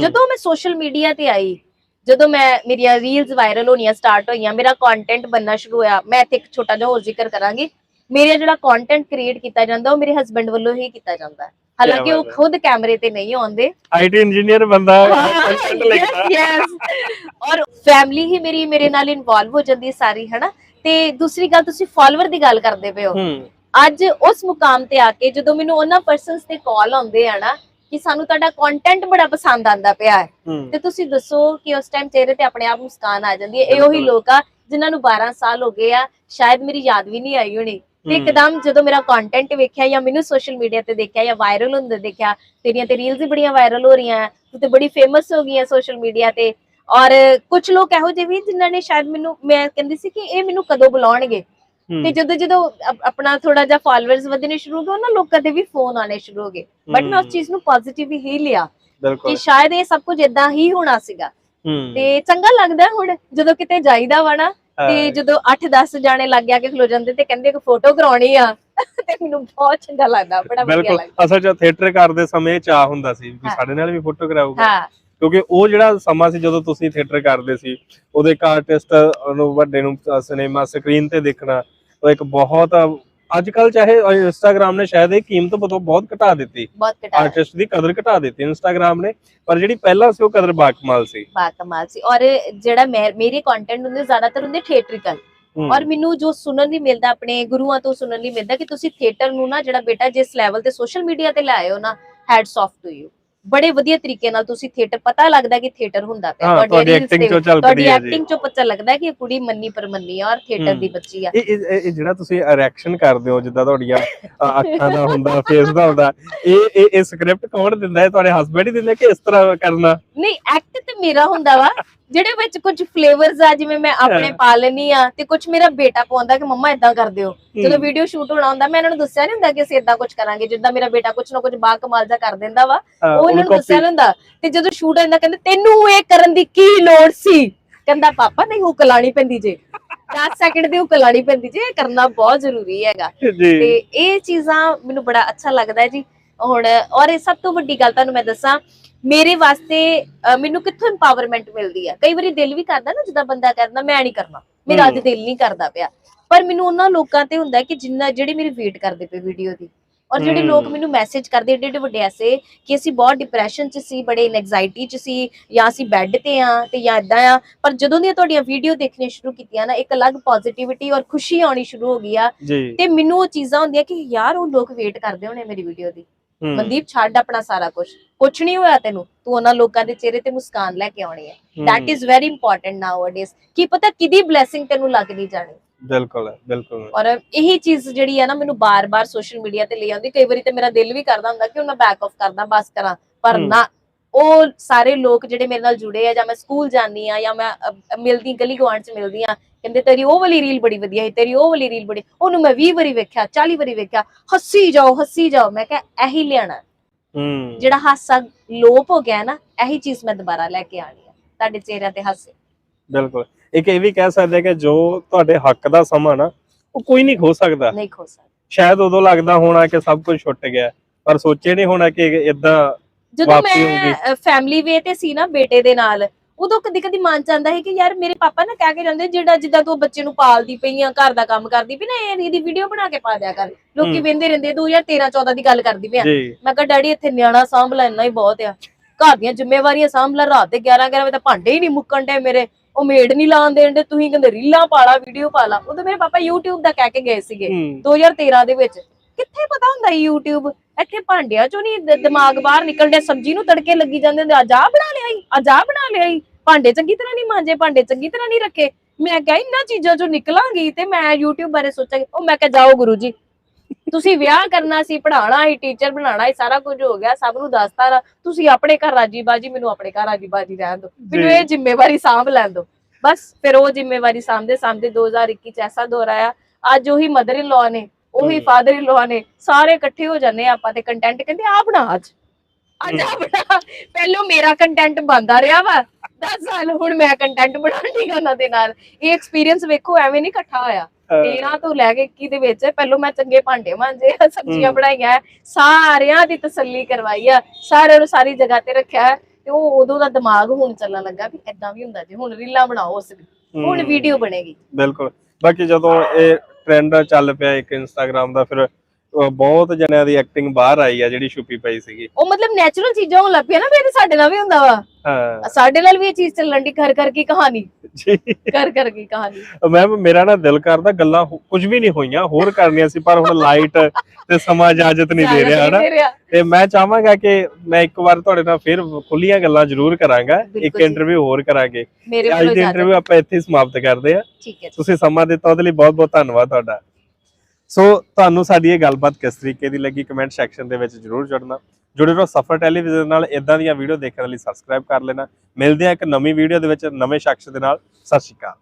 ਜਦੋਂ ਮੈਂ ਸੋਸ਼ਲ ਮੀਡੀਆ ਤੇ ਆਈ ਜਦੋਂ ਮੈਂ ਮੇਰੀਆਂ ਰੀਲਸ ਵਾਇਰਲ ਹੋਣੀਆਂ ਸਟਾਰਟ ਹੋਈਆਂ ਮੇਰਾ ਕੰਟੈਂਟ ਬੰਨਣਾ ਸ਼ੁਰੂ ਹੋਇਆ ਮੈਂ ਇੱਥੇ ਇੱਕ ਛੋਟਾ ਜਿਹਾ ਹੋਰ ਜ਼ਿਕਰ ਕਰਾਂਗੀ। ਮੇਰਾ ਜਿਹੜਾ ਕੰਟੈਂਟ ਕ੍ਰੀਏਟ ਕੀਤਾ ਜਾਂਦਾ ਉਹ ਮੇਰੇ ਹਸਬੰਡ ਵੱਲੋਂ ਹੀ ਕੀਤਾ ਜਾਂਦਾ ਹੈ। ਹਾਲਾਂਕਿ ਉਹ। ਖੁਦ ਕੈਮਰੇ ਤੇ ਨਹੀਂ ਆਉਂਦੇ। ਆਈਟੀ ਇੰਜੀਨੀਅਰ ਬੰਦਾ ਕੰਟੈਂਟ ਲਿਖਦਾ ਯੈਸ ਔਰ ਫੈਮਿਲੀ ਹੀ ਮੇਰੀ ਮੇਰੇ ਨਾਲ ਇਨਵੋਲਵ ਹੋ ਜਾਂਦੀ ਹੈ ਸਾਰੀ ਹਨਾ? ਤੇ ਦੂਸਰੀ ਗੱਲ ਤੁਸੀਂ ਫਾਲੋਅਰ ਦੀ ਗੱਲ ਕਰਦੇ ਪਏ ਹੋ। ਅੱਜ ਉਸ ਮੁਕਾਮ ਤੇ ਆ ਕੇ ਜਦੋਂ ਮੈਨੂੰ ਉਹਨਾਂ ਪਰਸਨਸ ਤੇ ਕਾਲ ਆਉਂਦੇ ਆ ਨਾ ਕਿ ਸਾਨੂੰ ਤੁਹਾਡਾ ਕੰਟੈਂਟ ਬੜਾ ਪਸੰਦ ਆਂਦਾ ਪਿਆ ਹੈ। ਤੇ ਤੁਸੀਂ ਦੱਸੋ ਕਿ ਉਸ ਟਾਈਮ ਚਿਹਰੇ ਤੇ ਆਪਣੇ ਆਪ ਮੁਸਕਾਨ ਆ ਜਾਂਦੀ ਹੈ। ਇਹ ਉਹੀ। ਲੋਕ ਆ ਜਿਨ੍ਹਾਂ ਨੂੰ 12 ਸਾਲ ਹੋ ਗਏ ਆ। ਸ਼ਾਇਦ ਮੇਰੀ ਯਾਦ ਵੀ ਨਹੀਂ ਆਈ ਹੋਣੀ। ਤੇ ਹੂੰ। ਇੱਕਦਮ ਜਦੋਂ ਮੇਰਾ ਕੰਟੈਂਟ ਵੇਖਿਆ ਜਾਂ ਮੈਨੂੰ ਸੋਸ਼ਲ ਮੀਡੀਆ ਤੇ ਦੇਖਿਆ ਜਾਂ ਵਾਇਰਲ ਹੁੰਦੇ ਦੇਖਿਆ ਤੇਰੀਆਂ ਤੇ ਰੀਲਸ ਵੀ ਬੜੀਆਂ ਵਾਇਰਲ ਹੋ ਰਹੀਆਂ ਹੈ, ਤੂੰ ਤੇ ਬੜੀ ਫੇਮਸ ਹੋ ਗਈ ਹੈ ਸੋਸ਼ਲ ਮੀਡੀਆ ਤੇ ਔਰ ਕੁਝ ਲੋਕ ਇਹੋ ਜਿਹੇ ਵੀ ਜਿਨ੍ਹਾਂ ਨੇ ਸ਼ਾਇਦ ਮੈਨੂੰ ਮੈਂ ਕਹਿੰਦੀ ਸੀ ਕਿ ਇਹ ਮੈਨੂੰ ਕਦੋਂ ਬੁਲਾਉਣਗੇ? ਹੂੰ, ਤੇ ਜਦੋਂ ਜਦੋਂ ਆਪਣਾ ਥੋੜਾ ਜਿਹਾ ਫਾਲੋਅਰਸ ਵਧਣੇ ਸ਼ੁਰੂ ਹੋ ਗਏ ਉਹਨਾਂ ਲੋਕਾਂ ਦੇ ਵੀ ਫੋਨ ਆਣੇ ਸ਼ੁਰੂ ਹੋ ਗਏ। ਬਟ ਮੈਂ ਉਸ ਹੂੰ, ਚੀਜ਼ ਨੂੰ ਪੋਜ਼ਿਟਿਵ ਹੀ ਲਿਆ ਕਿ ਸ਼ਾਇਦ ਇਹ ਸਭ ਕੁਝ ਇਦਾਂ ਹੀ ਹੋਣਾ ਸੀਗਾ। ਹੂੰ। ਤੇ ਚੰਗਾ ਲੱਗਦਾ ਹੁਣ ਜਦੋਂ ਕਿਤੇ ਜਾਈਦਾ ਵਾ ਨਾ ਤੇ ਜਦੋਂ 8-10 ਜਾਣੇ ਲੱਗ ਗਿਆ ਕਿ ਖਲੋ ਜਾਂਦੇ ਤੇ ਕਹਿੰਦੇ ਕਿ ਫੋਟੋ ਕਰਾਉਣੀ ਆ ਤੇ ਮੈਨੂੰ ਬਹੁਤ ਚੰਗਾ ਲੱਗਦਾ ਬੜਾ ਵਧੀਆ ਬਿਲਕੁਲ। ਲੱਗਦਾ। ਅਸਲ 'ਚ ਥੀਏਟਰ ਕਰਦੇ ਸਮੇਂ ਚਾਹ ਹੁੰਦਾ ਸੀ ਹਾਂ। ਸਾਡੇ ਨਾਲ ਵੀ ਫੋਟੋ ਕਰਾਊਗਾ। ਹਾਂ। ਕਿਉਂਕਿ ਉਹ ਜਿਹੜਾ ਸਮਾਂ ਸੀ ਜਦੋਂ ਤੁਸੀਂ ਥੀਏਟਰ ਕਰਦੇ ਸੀ ਉਹਦੇ ਇੱਕ ਆਰਟਿਸਟ ਨੂੰ ਵੱਡੇ ਨੂੰ ਸਿਨੇਮਾ ਸਕਰੀਨ ਤੇ ਦੇਖਣਾ ਉਹ ਇੱਕ ਬਹੁਤ ਅੱਜ ਕੱਲ ਚਾਹੇ ਇੰਸਟਾਗ੍ਰam ਨੇ ਸ਼ਾਇਦ ਇਹ ਕੀਮਤ ਬਹੁਤ ਘਟਾ ਦਿੱਤੀ। ਬਹੁਤ ਘਟਾ ਆਰਟਿਸਟ ਦੀ ਕਦਰ ਘਟਾ ਦਿੱਤੀ ਇੰਸਟਾਗ੍ਰam ਨੇ ਪਰ ਜਿਹੜੀ ਪਹਿਲਾਂ ਸੀ ਉਹ ਕਦਰ ਬਾਕਮਾਲ ਸੀ। ਬਾ ਕਮਾਲ ਸੀ। ਔਰ ਜਿਹੜਾ ਮੇਰੇ ਕੰਟੈਂਟ ਹੁੰਦੇ ਜ਼ਿਆਦਾਤਰ ਹੁੰਦੇ ਥੀਏਟ੍ਰਿਕਲ ਔਰ ਮੈਨੂੰ ਜੋ ਸੁਣਨ ਲਈ ਮਿਲਦਾ ਆਪਣੇ ਗੁਰੂਆਂ ਤੋਂ ਸੁਣਨ ਲਈ ਮਿਲਦਾ ਕਿ ਤੁਸੀਂ ਥੀਏਟਰ ਨੂੰ ਨਾ ਜਿਹੜਾ ਬੇਟਾ ਜਿਸ ਲੈਵਲ ਤੇ ਸੋਸ਼ਲ ਮੀਡੀਆ ਤੇ ਲਾਏ ਹੋ ਨਾ ਹੈਡਸ ਆਫ ਟੂ ਯੂ ਬੜੇ ਵਧੀਆ ਤਰੀਕੇ ਨਾਲ ਤੁਸੀਂ ਥੀਏਟਰ ਪਤਾ ਲੱਗਦਾ ਕਿ ਥੀਏਟਰ ਹੁੰਦਾ ਪਿਆ। ਹਾਂ ਤੁਹਾਡੀ reels ਚੋਂ ਤੁਹਾਡੀ ਝਲਕਦੀ ਹੈ ਜੀ। ਐਕਟਿੰਗ ਚੋਂ ਪਤਾ ਲੱਗਦਾ ਕਿ ਇਹ ਕੁੜੀ ਮੰਨੀ ਪਰਮੰਨੀ ਆ ਔਰ ਥੀਏਟਰ ਦੀ। ਬੱਚੀ ਆ। ਇਹ ਇਹ ਜਿਹੜਾ ਤੁਸੀਂ ਰਿਐਕਸ਼ਨ ਕਰਦੇ ਹੋ ਜਿੱਦਾਂ ਤੁਹਾਡੀਆਂ ਅ, ਅੱਖਾਂ ਦਾ ਹੁੰਦਾ ਫੇਸ ਦਾ ਹੁੰਦਾ ਇਹ ਇਹ ਇਹ ਸਕ੍ਰਿਪਟ ਕੌਣ ਦਿੰਦਾ ਹੈ? ਤੁਹਾਡੇ ਹਸਬੰਡ ਹੀ ਦਿੰਦੇ ਕਿ ਇਸ ਤਰ੍ਹਾਂ ਕਰਨਾ? ਨਹੀਂ ਐਕਟ ਤੇ ਮੇਰਾ ਹੁੰਦਾ ਵਾ ਜਿਹੜੇ ਵਿੱਚ ਕੁਝ ਫਲੇਵਰਸ ਆ ਜਿਵੇਂ ਮੈਂ ਆਪਣੇ ਹਾਂ। ਪਾ ਲੈਣੀ ਆ ਤੇ ਕੁਝ ਮੇਰਾ ਬੇਟਾ ਪਾਉਂਦਾ ਕਿ ਮੰਮਾ ਇਦਾਂ ਕਰ ਦਿਓ ਜਦੋਂ ਵੀਡੀਓ ਸ਼ੂਟ ਹੋਣਾ ਹੁੰਦਾ ਮੈਂ ਇਹਨਾਂ ਨੂੰ ਦੱਸਿਆ ਨਹੀਂ ਹੁੰਦਾ ਕਿ ਅਸੀਂ ਇਦਾਂ ਕੁਝ ਕਰਾਂਗੇ ਜਿੱਦਾਂ ਮੇਰਾ ਬੇਟਾ ਕੁਝ ਨਾ ਕੁਝ ਬਾ ਕਮਾਲ ਦਾ ਕਰ ਦਿੰਦਾ ਵਾ ਉਹ ਇਹਨਾਂ ਨੂੰ ਦੱਸਿਆ ਹੁੰਦਾ ਤੇ ਜਦੋਂ ਸ਼ੂਟ ਹੁੰਦਾ ਕਹਿੰਦੇ ਤੈਨੂੰ ਇਹ ਕਰਨ ਦੀ ਕੀ ਲੋੜ ਸੀ? ਕਹਿੰਦਾ ਪਾਪਾ ਨਹੀਂ ਹੁੱਕ ਲਾਣੀ ਪੈਂਦੀ ਜੇ। 10 ਸੈਕਿੰਡ ਦੀ ਹੁੱਕ ਲਾਣੀ ਪੈਂਦੀ ਜੇ ਇਹ ਕਰਨਾ ਬਹੁਤ ਜ਼ਰੂਰੀ ਹੈਗਾ। ਤੇ ਇਹ ਚੀਜ਼ਾਂ ਮੈਨੂੰ ਬੜਾ ਅੱਛਾ ਲੱਗਦਾ ਹੈ ਜੀ। ਹੁਣ ਔਰ ਇਹ ਸਭ ਤੋਂ ਵੱਡੀ ਗੱਲ ਤੁਹਾਨੂੰ ਮੈਂ ਦੱਸਾਂ ਮੇਰੇ ਵਾਸਤੇ ਮੈਨੂੰ ਕਿੱਥੋਂ ਇੰਪਾਵਰਮੈਂਟ ਮਿਲਦੀ ਹੈ ਕਈ ਵਾਰੀ ਦਿਲ ਵੀ ਕਰਦਾ ਨਾ ਜਿੱਦਾਂ ਬੰਦਾ ਕਹਿੰਦਾ ਮੈਂ ਨਹੀਂ ਕਰਨਾ। ਮੇਰਾ ਅੱਜ। ਦਿਲ ਨਹੀਂ ਕਰਦਾ ਪਿਆ। ਪਰ ਮੈਨੂੰ ਉਹਨਾਂ ਲੋਕਾਂ ਤੇ ਹੁੰਦਾ ਕਿ ਜਿੰਨਾ ਜਿਹੜੇ ਮੇਰੀ ਵੇਟ ਕਰਦੇ ਪਏ ਵੀਡੀਓ ਦੀ। ਔਰ ਜਿਹੜੇ ਲੋਕ। ਮੈਨੂੰ ਮੈਸੇਜ ਕਰਦੇ ਏਡੇ ਏਡੇ ਵੱਡੇ ਐਸੇ ਕਿ ਅਸੀਂ ਬਹੁਤ ਡਿਪਰੈਸ਼ਨ ਚ ਸੀ ਬੜੇ ਐਂਗਜ਼ਾਈਟੀ ਚ ਸੀ ਜਾਂ ਅਸੀਂ ਬੈੱਡ ਤੇ ਆ ਤੇ ਜਾਂ ਇਦਾਂ ਆ ਪਰ ਜਦੋਂ ਦੀਆਂ ਤੁਹਾਡੀਆਂ ਵੀਡੀਓ ਦੇਖਣੀਆਂ ਸ਼ੁਰੂ ਕੀਤੀਆਂ ਨਾ ਇੱਕ ਅਲੱਗ ਪੋਜ਼ਿਟਿਵਿਟੀ ਔਰ ਖੁਸ਼ੀ ਆਉਣੀ ਸ਼ੁਰੂ ਹੋ ਗਈ ਆ। ਤੇ ਮੈਨੂੰ ਉਹ ਚੀਜ਼ਾਂ ਹੁੰਦੀਆਂ ਕਿ ਯਾਰ ਉਹ ਲੋਕ ਵੇਟ ਕਰਦੇ ਹੋਣੇ ਮੇਰੀ ਵੀਡੀਓ ਦੀ। ਮਨਦੀਪ ਛੱਡ ਆਪਣਾ ਸਾਰਾ ਕੁਝ ਕੁਛ ਨਹੀਂ ਹੋਇਆ ਤੈਨੂੰ ਤੂੰ ਉਹਨਾਂ ਲੋਕਾਂ ਦੇ ਚਿਹਰੇ ਤੇ ਮੁਸਕਾਨ ਲੈ ਕੇ ਆਉਣੀ ਹੈ ਹੂੰ, that is very important nowadays ਕੀ ਪਤਾ ਕਿਦੀ ਬਲੇਸਿੰਗ ਤੈਨੂੰ ਲੱਗ ਨਹੀਂ ਜਾਣੀ। ਬਿਲਕੁਲ ਬਿਲਕੁਲ। ਔਰ ਇਹੀ ਚੀਜ਼ ਜਿਹੜੀ ਹੈ ਨਾ ਮੈਨੂੰ ਬਾਰ-ਬਾਰ ਸੋਸ਼ਲ ਮੀਡੀਆ ਤੇ ਲੈ ਆਉਂਦੀ ਕਈ ਵਾਰੀ ਤੇ ਮੇਰਾ ਦਿਲ ਵੀ ਕਰਦਾ ਹੁੰਦਾ ਕਿ ਹੁਣ ਮੈਂ ਬੈਕ ਆਫ ਕਰਦਾ ਬਸ ਕਰਾਂ ਪਰ। ਨਾ ਉਹ ਸਾਰੇ ਲੋਕ ਜਿਹੜੇ ਮੇਰੇ ਨਾਲ ਜੁੜੇ ਆ ਜਾਂ ਮੈਂ ਸਕੂਲ ਜਾਂਦੀ ਆ ਜਾਂ ਮੈਂ ਮਿਲਦੀ ਗਲੀ ਗੁਆਂਢ ਚ ਮਿਲਦੀ ਆ ਕਹਿੰਦੇ ਤੇਰੀ ਉਹ ਵਾਲੀ ਰੀਲ ਬੜੀ ਵਧੀਆ ਹੈ ਤੇਰੀ ਉਹ ਵਾਲੀ ਰੀਲ ਬੜੀ ਉਹਨੂੰ ਮੈਂ 20 ਵਾਰੀ ਵੇਖਿਆ 40 ਵਾਰੀ ਵੇਖਿਆ ਹੱਸੀ ਜਾਓ ਹੱਸੀ ਜਾਓ ਮੈਂ ਕਿਹਾ ਇਹੀ ਲਿਆਣਾ ਹੂੰ। ਜਿਹੜਾ ਹਾਸਾ ਲੋਪ ਹੋ ਗਿਆ ਨਾ ਇਹੀ ਚੀਜ਼ ਮੈਂ ਦੁਬਾਰਾ ਲੈ ਕੇ ਆਣੀ ਆ ਤੁਹਾਡੇ ਚਿਹਰਿਆਂ ਤੇ ਹਾਸੇ। ਬਿਲਕੁਲ। ਇੱਕ ਇਹ ਵੀ ਕਹਿ ਸਕਦੇ ਕਿ ਜੋ ਤੁਹਾਡੇ ਹੱਕ ਦਾ ਸਮਾਂ ਨਾ ਉਹ ਕੋਈ ਨਹੀਂ ਖੋ ਸਕਦਾ। ਨਹੀਂ ਖੋ ਸਕਦਾ। ਸ਼ਾਇਦ ਉਦੋਂ ਲੱਗਦਾ ਹੋਣਾ ਕਿ ਸਭ ਕੁਝ ਛੁੱਟ ਗਿਆ ਪਰ ਸੋਚੇ ਨਹੀਂ ਹੋਣਾ ਕਿ ਇਦਾਂ ਜਦੋਂ ਮੈਂ ਫੈਮਿਲੀ ਵੇ ਤੇ ਸੀ ਨਾ ਬੇਟੇ ਦੇ ਨਾਲ ਉਦੋਂ ਕਦੀ ਕਦੀ ਮਨ ਚ ਆਉਂਦਾ ਹੈ ਕਿ ਯਾਰ ਮੇਰੇ ਪਾਪਾ ਨਾ ਕਹਿ ਕੇ ਜਾਂਦੇ ਜਿਹੜਾ ਜਿੱਦਾਂ ਤੂੰ ਬੱਚੇ ਨੂੰ ਪਾਲਦੀ ਪਈ ਆ ਘਰ ਦਾ ਕੰਮ ਕਰਦੀ ਪਈ ਨਾ ਇਹ ਇਹਦੀ ਵੀਡੀਓ ਬਣਾ ਕੇ ਪਾ ਦਿਆ ਕਰ। ਲੋਕੀ। ਵੇਂਦੇ ਰਹਿੰਦੇ 2013 14 ਦੀ ਗੱਲ ਕਰਦੀ ਪਈ ਆ। ਮੈਂ ਕਿਹਾ ਡੈਡੀ ਇੱਥੇ ਨਿਆਣਾ ਸਾਂਭਲਾ ਇੰਨਾ ਹੀ ਬਹੁਤ ਆ। ਘਰ ਦੀਆਂ ਜ਼ਿੰਮੇਵਾਰੀਆਂ ਸਾਂਭਲਾ ਰਾਤ ਦੇ 11 11 ਵਜੇ ਤਾਂ ਭਾਂਡੇ ਹੀ ਨਹੀਂ ਮੁੱਕਣ ਡੇ ਮੇਰੇ। ਉਹ ਮੇਡ ਨਹੀਂ ਲਾਣ ਦੇਣ ਦੇ ਤੁਸੀਂ ਕਹਿੰਦੇ ਰੀਲਾਂ ਪਾਲਾ ਵੀਡੀਓ ਪਾਲਾ ਉਦੋਂ ਮੇਰੇ ਪਾਪਾ YouTube ਦਾ ਕਹਿ ਕੇ ਗਏ ਸੀਗੇ ਹੂੰ। 2013 ਦੇ ਵਿੱਚ। ਕਿੱਥੇ ਪਤਾ ਹੁੰਦਾ YouTube? ਇੱਥੇ ਭਾਂਡਿਆਂ ਚੋਂ ਨਹੀਂ ਦਿਮਾਗ ਬਾਹਰ ਨਿਕਲ ਡਿਆ ਸਬਜ਼ੀ ਨੂੰ ਤੜਕੇ ਲੱਗੀ ਜਾਂਦੇ ਹੁੰਦੇ ਅੱਜ ਆਹ ਬਣਾ ਲਿਆਈ ਅੱਜ ਆਹ ਬਣਾ ਲਿਆਈ। ਭਾਂਡੇ ਚੰਗੀ ਤਰ੍ਹਾਂ ਨਹੀਂ ਮਾਂਜੇ ਭਾਂਡੇ ਚੰਗੀ ਤਰ੍ਹਾਂ ਨਹੀਂ ਰੱਖੇ। ਮੈਂ ਕਿਹਾ ਇਹਨਾਂ ਚੀਜ਼ਾਂ ਚੋਂ ਨਿਕਲਾਂਗੀ ਤੇ ਮੈਂ YouTube ਬਾਰੇ ਸੋਚਾਂਗੀ। ਉਹ ਮੈਂ ਕਿਹਾ ਜਾਓ ਗੁਰੂ ਜੀ ਤੁਸੀਂ ਵਿਆਹ ਕਰਨਾ ਸੀ ਪੜਾਉਣਾ ਸੀ ਟੀਚਰ ਬਣਾਉਣਾ ਸੀ ਸਾਰਾ ਕੁਝ ਹੋ ਗਿਆ ਸਭ ਨੂੰ ਦੱਸਤਾ ਤੁਸੀਂ ਆਪਣੇ ਘਰ ਰਾਜੀ ਬਾਜੀ ਮੈਨੂੰ ਆਪਣੇ ਘਰ ਰਾਜੀ ਬਾਜੀ ਰਹਿਣ ਦਿਓ। ਮੈਨੂੰ। ਇਹ ਜ਼ਿੰਮੇਵਾਰੀ ਸਾਂਭ ਲੈਣ ਦਿਓ। ਬਸ ਫਿਰ ਉਹ ਜ਼ਿੰਮੇਵਾਰੀ ਸਾਂਭਦੇ ਸਾਂਭਦੇ 2021 ਚ ਐਸਾ ਦੌਰ ਆਇਆ ਅੱਜ ਉਹੀ ਮਦਰ ਇਨ ਲਾਅ ਨੇ ਉਹੀ। ਫਾਦਰ ਇਨ ਲਾਅ ਨੇ ਸਾਰੇ ਇਕੱਠੇ ਹੋ ਜਾਂਦੇ ਆਪਾਂ ਤੇ ਕੰਟੈਂਟ ਕਹਿੰਦੇ ਆ ਬਣਾ ਅੱਜ। ਅੱਜ ਆ ਬਣਾ। ਪਹਿਲੋਂ ਮੇਰਾ ਕੰਟੈਂਟ ਬੰਦਾ ਰਿਹਾ ਵਾ। 10 ਸਾਲ ਹੁਣ ਮੈਂ ਕੰਟੈਂਟ ਬਣਾਉਣੀ ਉਹਨਾਂ ਦੇ ਨਾਲ। ਇਹ ਐਕਸਪੀਰੀਅੰਸ ਵੇਖੋ ਐਵੇਂ ਨਹੀਂ ਇਕੱਠਾ ਹੋਇਆ। 13 ਤੋਂ ਲੈ ਕੇ 21 ਦੇ ਵਿੱਚ ਪਹਿਲੋਂ ਮੈਂ ਚੰਗੇ ਭਾਂਡੇ ਮਾਂਜੇ ਆ, ਸਬਜ਼ੀਆਂ। ਬਣਾਈਆਂ ਸਾਰਿਆਂ ਦੀ ਤਸੱਲੀ ਕਰਵਾਈ ਆ ਸਾਰਿਆਂ ਨੂੰ ਸਾਰੀ ਜਗ੍ਹਾ ਤੇ ਰੱਖਿਆ ਤੇ ਉਹ ਉਦੋਂ ਦਾ ਦਿਮਾਗ ਹੁਣ ਚੱਲਣ ਲੱਗਾ ਵੀ ਐਦਾਂ ਵੀ ਹੁੰਦਾ ਜੀ ਹੁਣ ਰੀਲਾਂ ਬਣਾਓ ਉਸ ਦੀ ਹੁਣ ਵੀਡੀਓ ਬਣੇਗੀ ਬਿਲਕੁਲ ਬਾਕੀ ਜਦੋਂ ਇਹ ਟ੍ਰੈਂਡ ਚੱਲ ਪਿਆ ਇੱਕ ਇੰਸਟਾਗ੍ਰam ਦਾ ਫਿਰ ਬਹੁਤ ਜਣਿਆਂ ਦੀ ਐਕਟਿੰਗ ਬਾਹਰ ਆਈ ਆ ਜਿਹੜੀ ਛੁਪੀ ਪਈ ਸੀਗੀ। ਉਹ ਮਤਲਬ ਨੈਚੁਰਲ ਚੀਜ਼ਾਂ ਹੋਣ ਲੱਗ ਪਈਆਂ ਨਾ ਤਾਂ ਸਾਡੇ ਨਾਲ ਵੀ ਹੁੰਦਾ ਵਾ। ਹਾਂ। ਸਾਡੇ ਨਾਲ ਵੀ ਇਹ ਚੀਜ਼ ਚੱਲਣ ਦੀ ਘਰ ਘਰ ਕੀ ਕਹਾਣੀ? ਜੀ। ਘਰ ਘਰ ਕੀ ਕਹਾਣੀ? ਮੈਮ ਮੇਰਾ ਨਾ ਦਿਲ ਕਰਦਾ ਗੱਲਾਂ ਕੁਝ ਵੀ ਨਹੀਂ ਹੋਈਆਂ ਹੋਰ ਕਰਨੀਆਂ ਸੀ ਪਰ ਹੁਣ ਲਾਈਟ ਤੇ ਸਮਾਂ ਇਜਾਜ਼ਤ ਨਹੀਂ ਦੇ ਰਿਹਾ ਹਨਾ। ਤੇ ਮੈਂ ਚਾਹਾਂਗਾ ਕਿ ਮੈਂ ਇੱਕ ਵਾਰ ਤੁਹਾਡੇ ਨਾਲ ਫਿਰ ਖੁੱਲੀਆਂ ਗੱਲਾਂ ਜ਼ਰੂਰ ਕਰਾਂਗਾ ਇੱਕ। ਇੰਟਰਵਿਊ ਹੋਰ ਕਰਾਂਗੇ। ਅੱਜ ਦੀ ਇੰਟਰਵਿਊ ਆਪਾਂ ਇੱਥੇ ਸਮਾਪਤ ਕਰਦੇ ਆ ਠੀਕ ਹੈ ਜੀ। ਤੁਸੀਂ ਸਮਾਂ ਦਿੱਤਾ ਉਹਦੇ ਲਈ ਬਹੁਤ ਬਹੁਤ ਧੰਨਵਾਦ ਤੁਹਾਡਾ। ਸੋ ਤੁਹਾਨੂੰ ਸਾਡੀ ਇਹ ਗੱਲਬਾਤ ਕਿਸ ਤਰੀਕੇ ਦੀ ਲੱਗੀ ਕਮੈਂਟ ਸੈਕਸ਼ਨ ਦੇ ਵਿੱਚ ਜਰੂਰ ਜੁੜਨਾ। ਜੁੜੇ ਰਹੋ ਸਫਰ ਟੈਲੀਵਿਜ਼ਨ ਨਾਲ ਇਦਾਂ ਦੀਆਂ ਵੀਡੀਓ ਦੇਖਣ ਲਈ ਸਬਸਕ੍ਰਾਈਬ ਕਰ ਲੈਣਾ। ਮਿਲਦੇ ਆ ਇੱਕ ਨਵੀਂ ਵੀਡੀਓ ਦੇ ਵਿੱਚ ਨਵੇਂ ਸ਼ਖਸ ਦੇ ਨਾਲ। ਸਤਿ ਸ਼੍ਰੀ ਅਕਾਲ।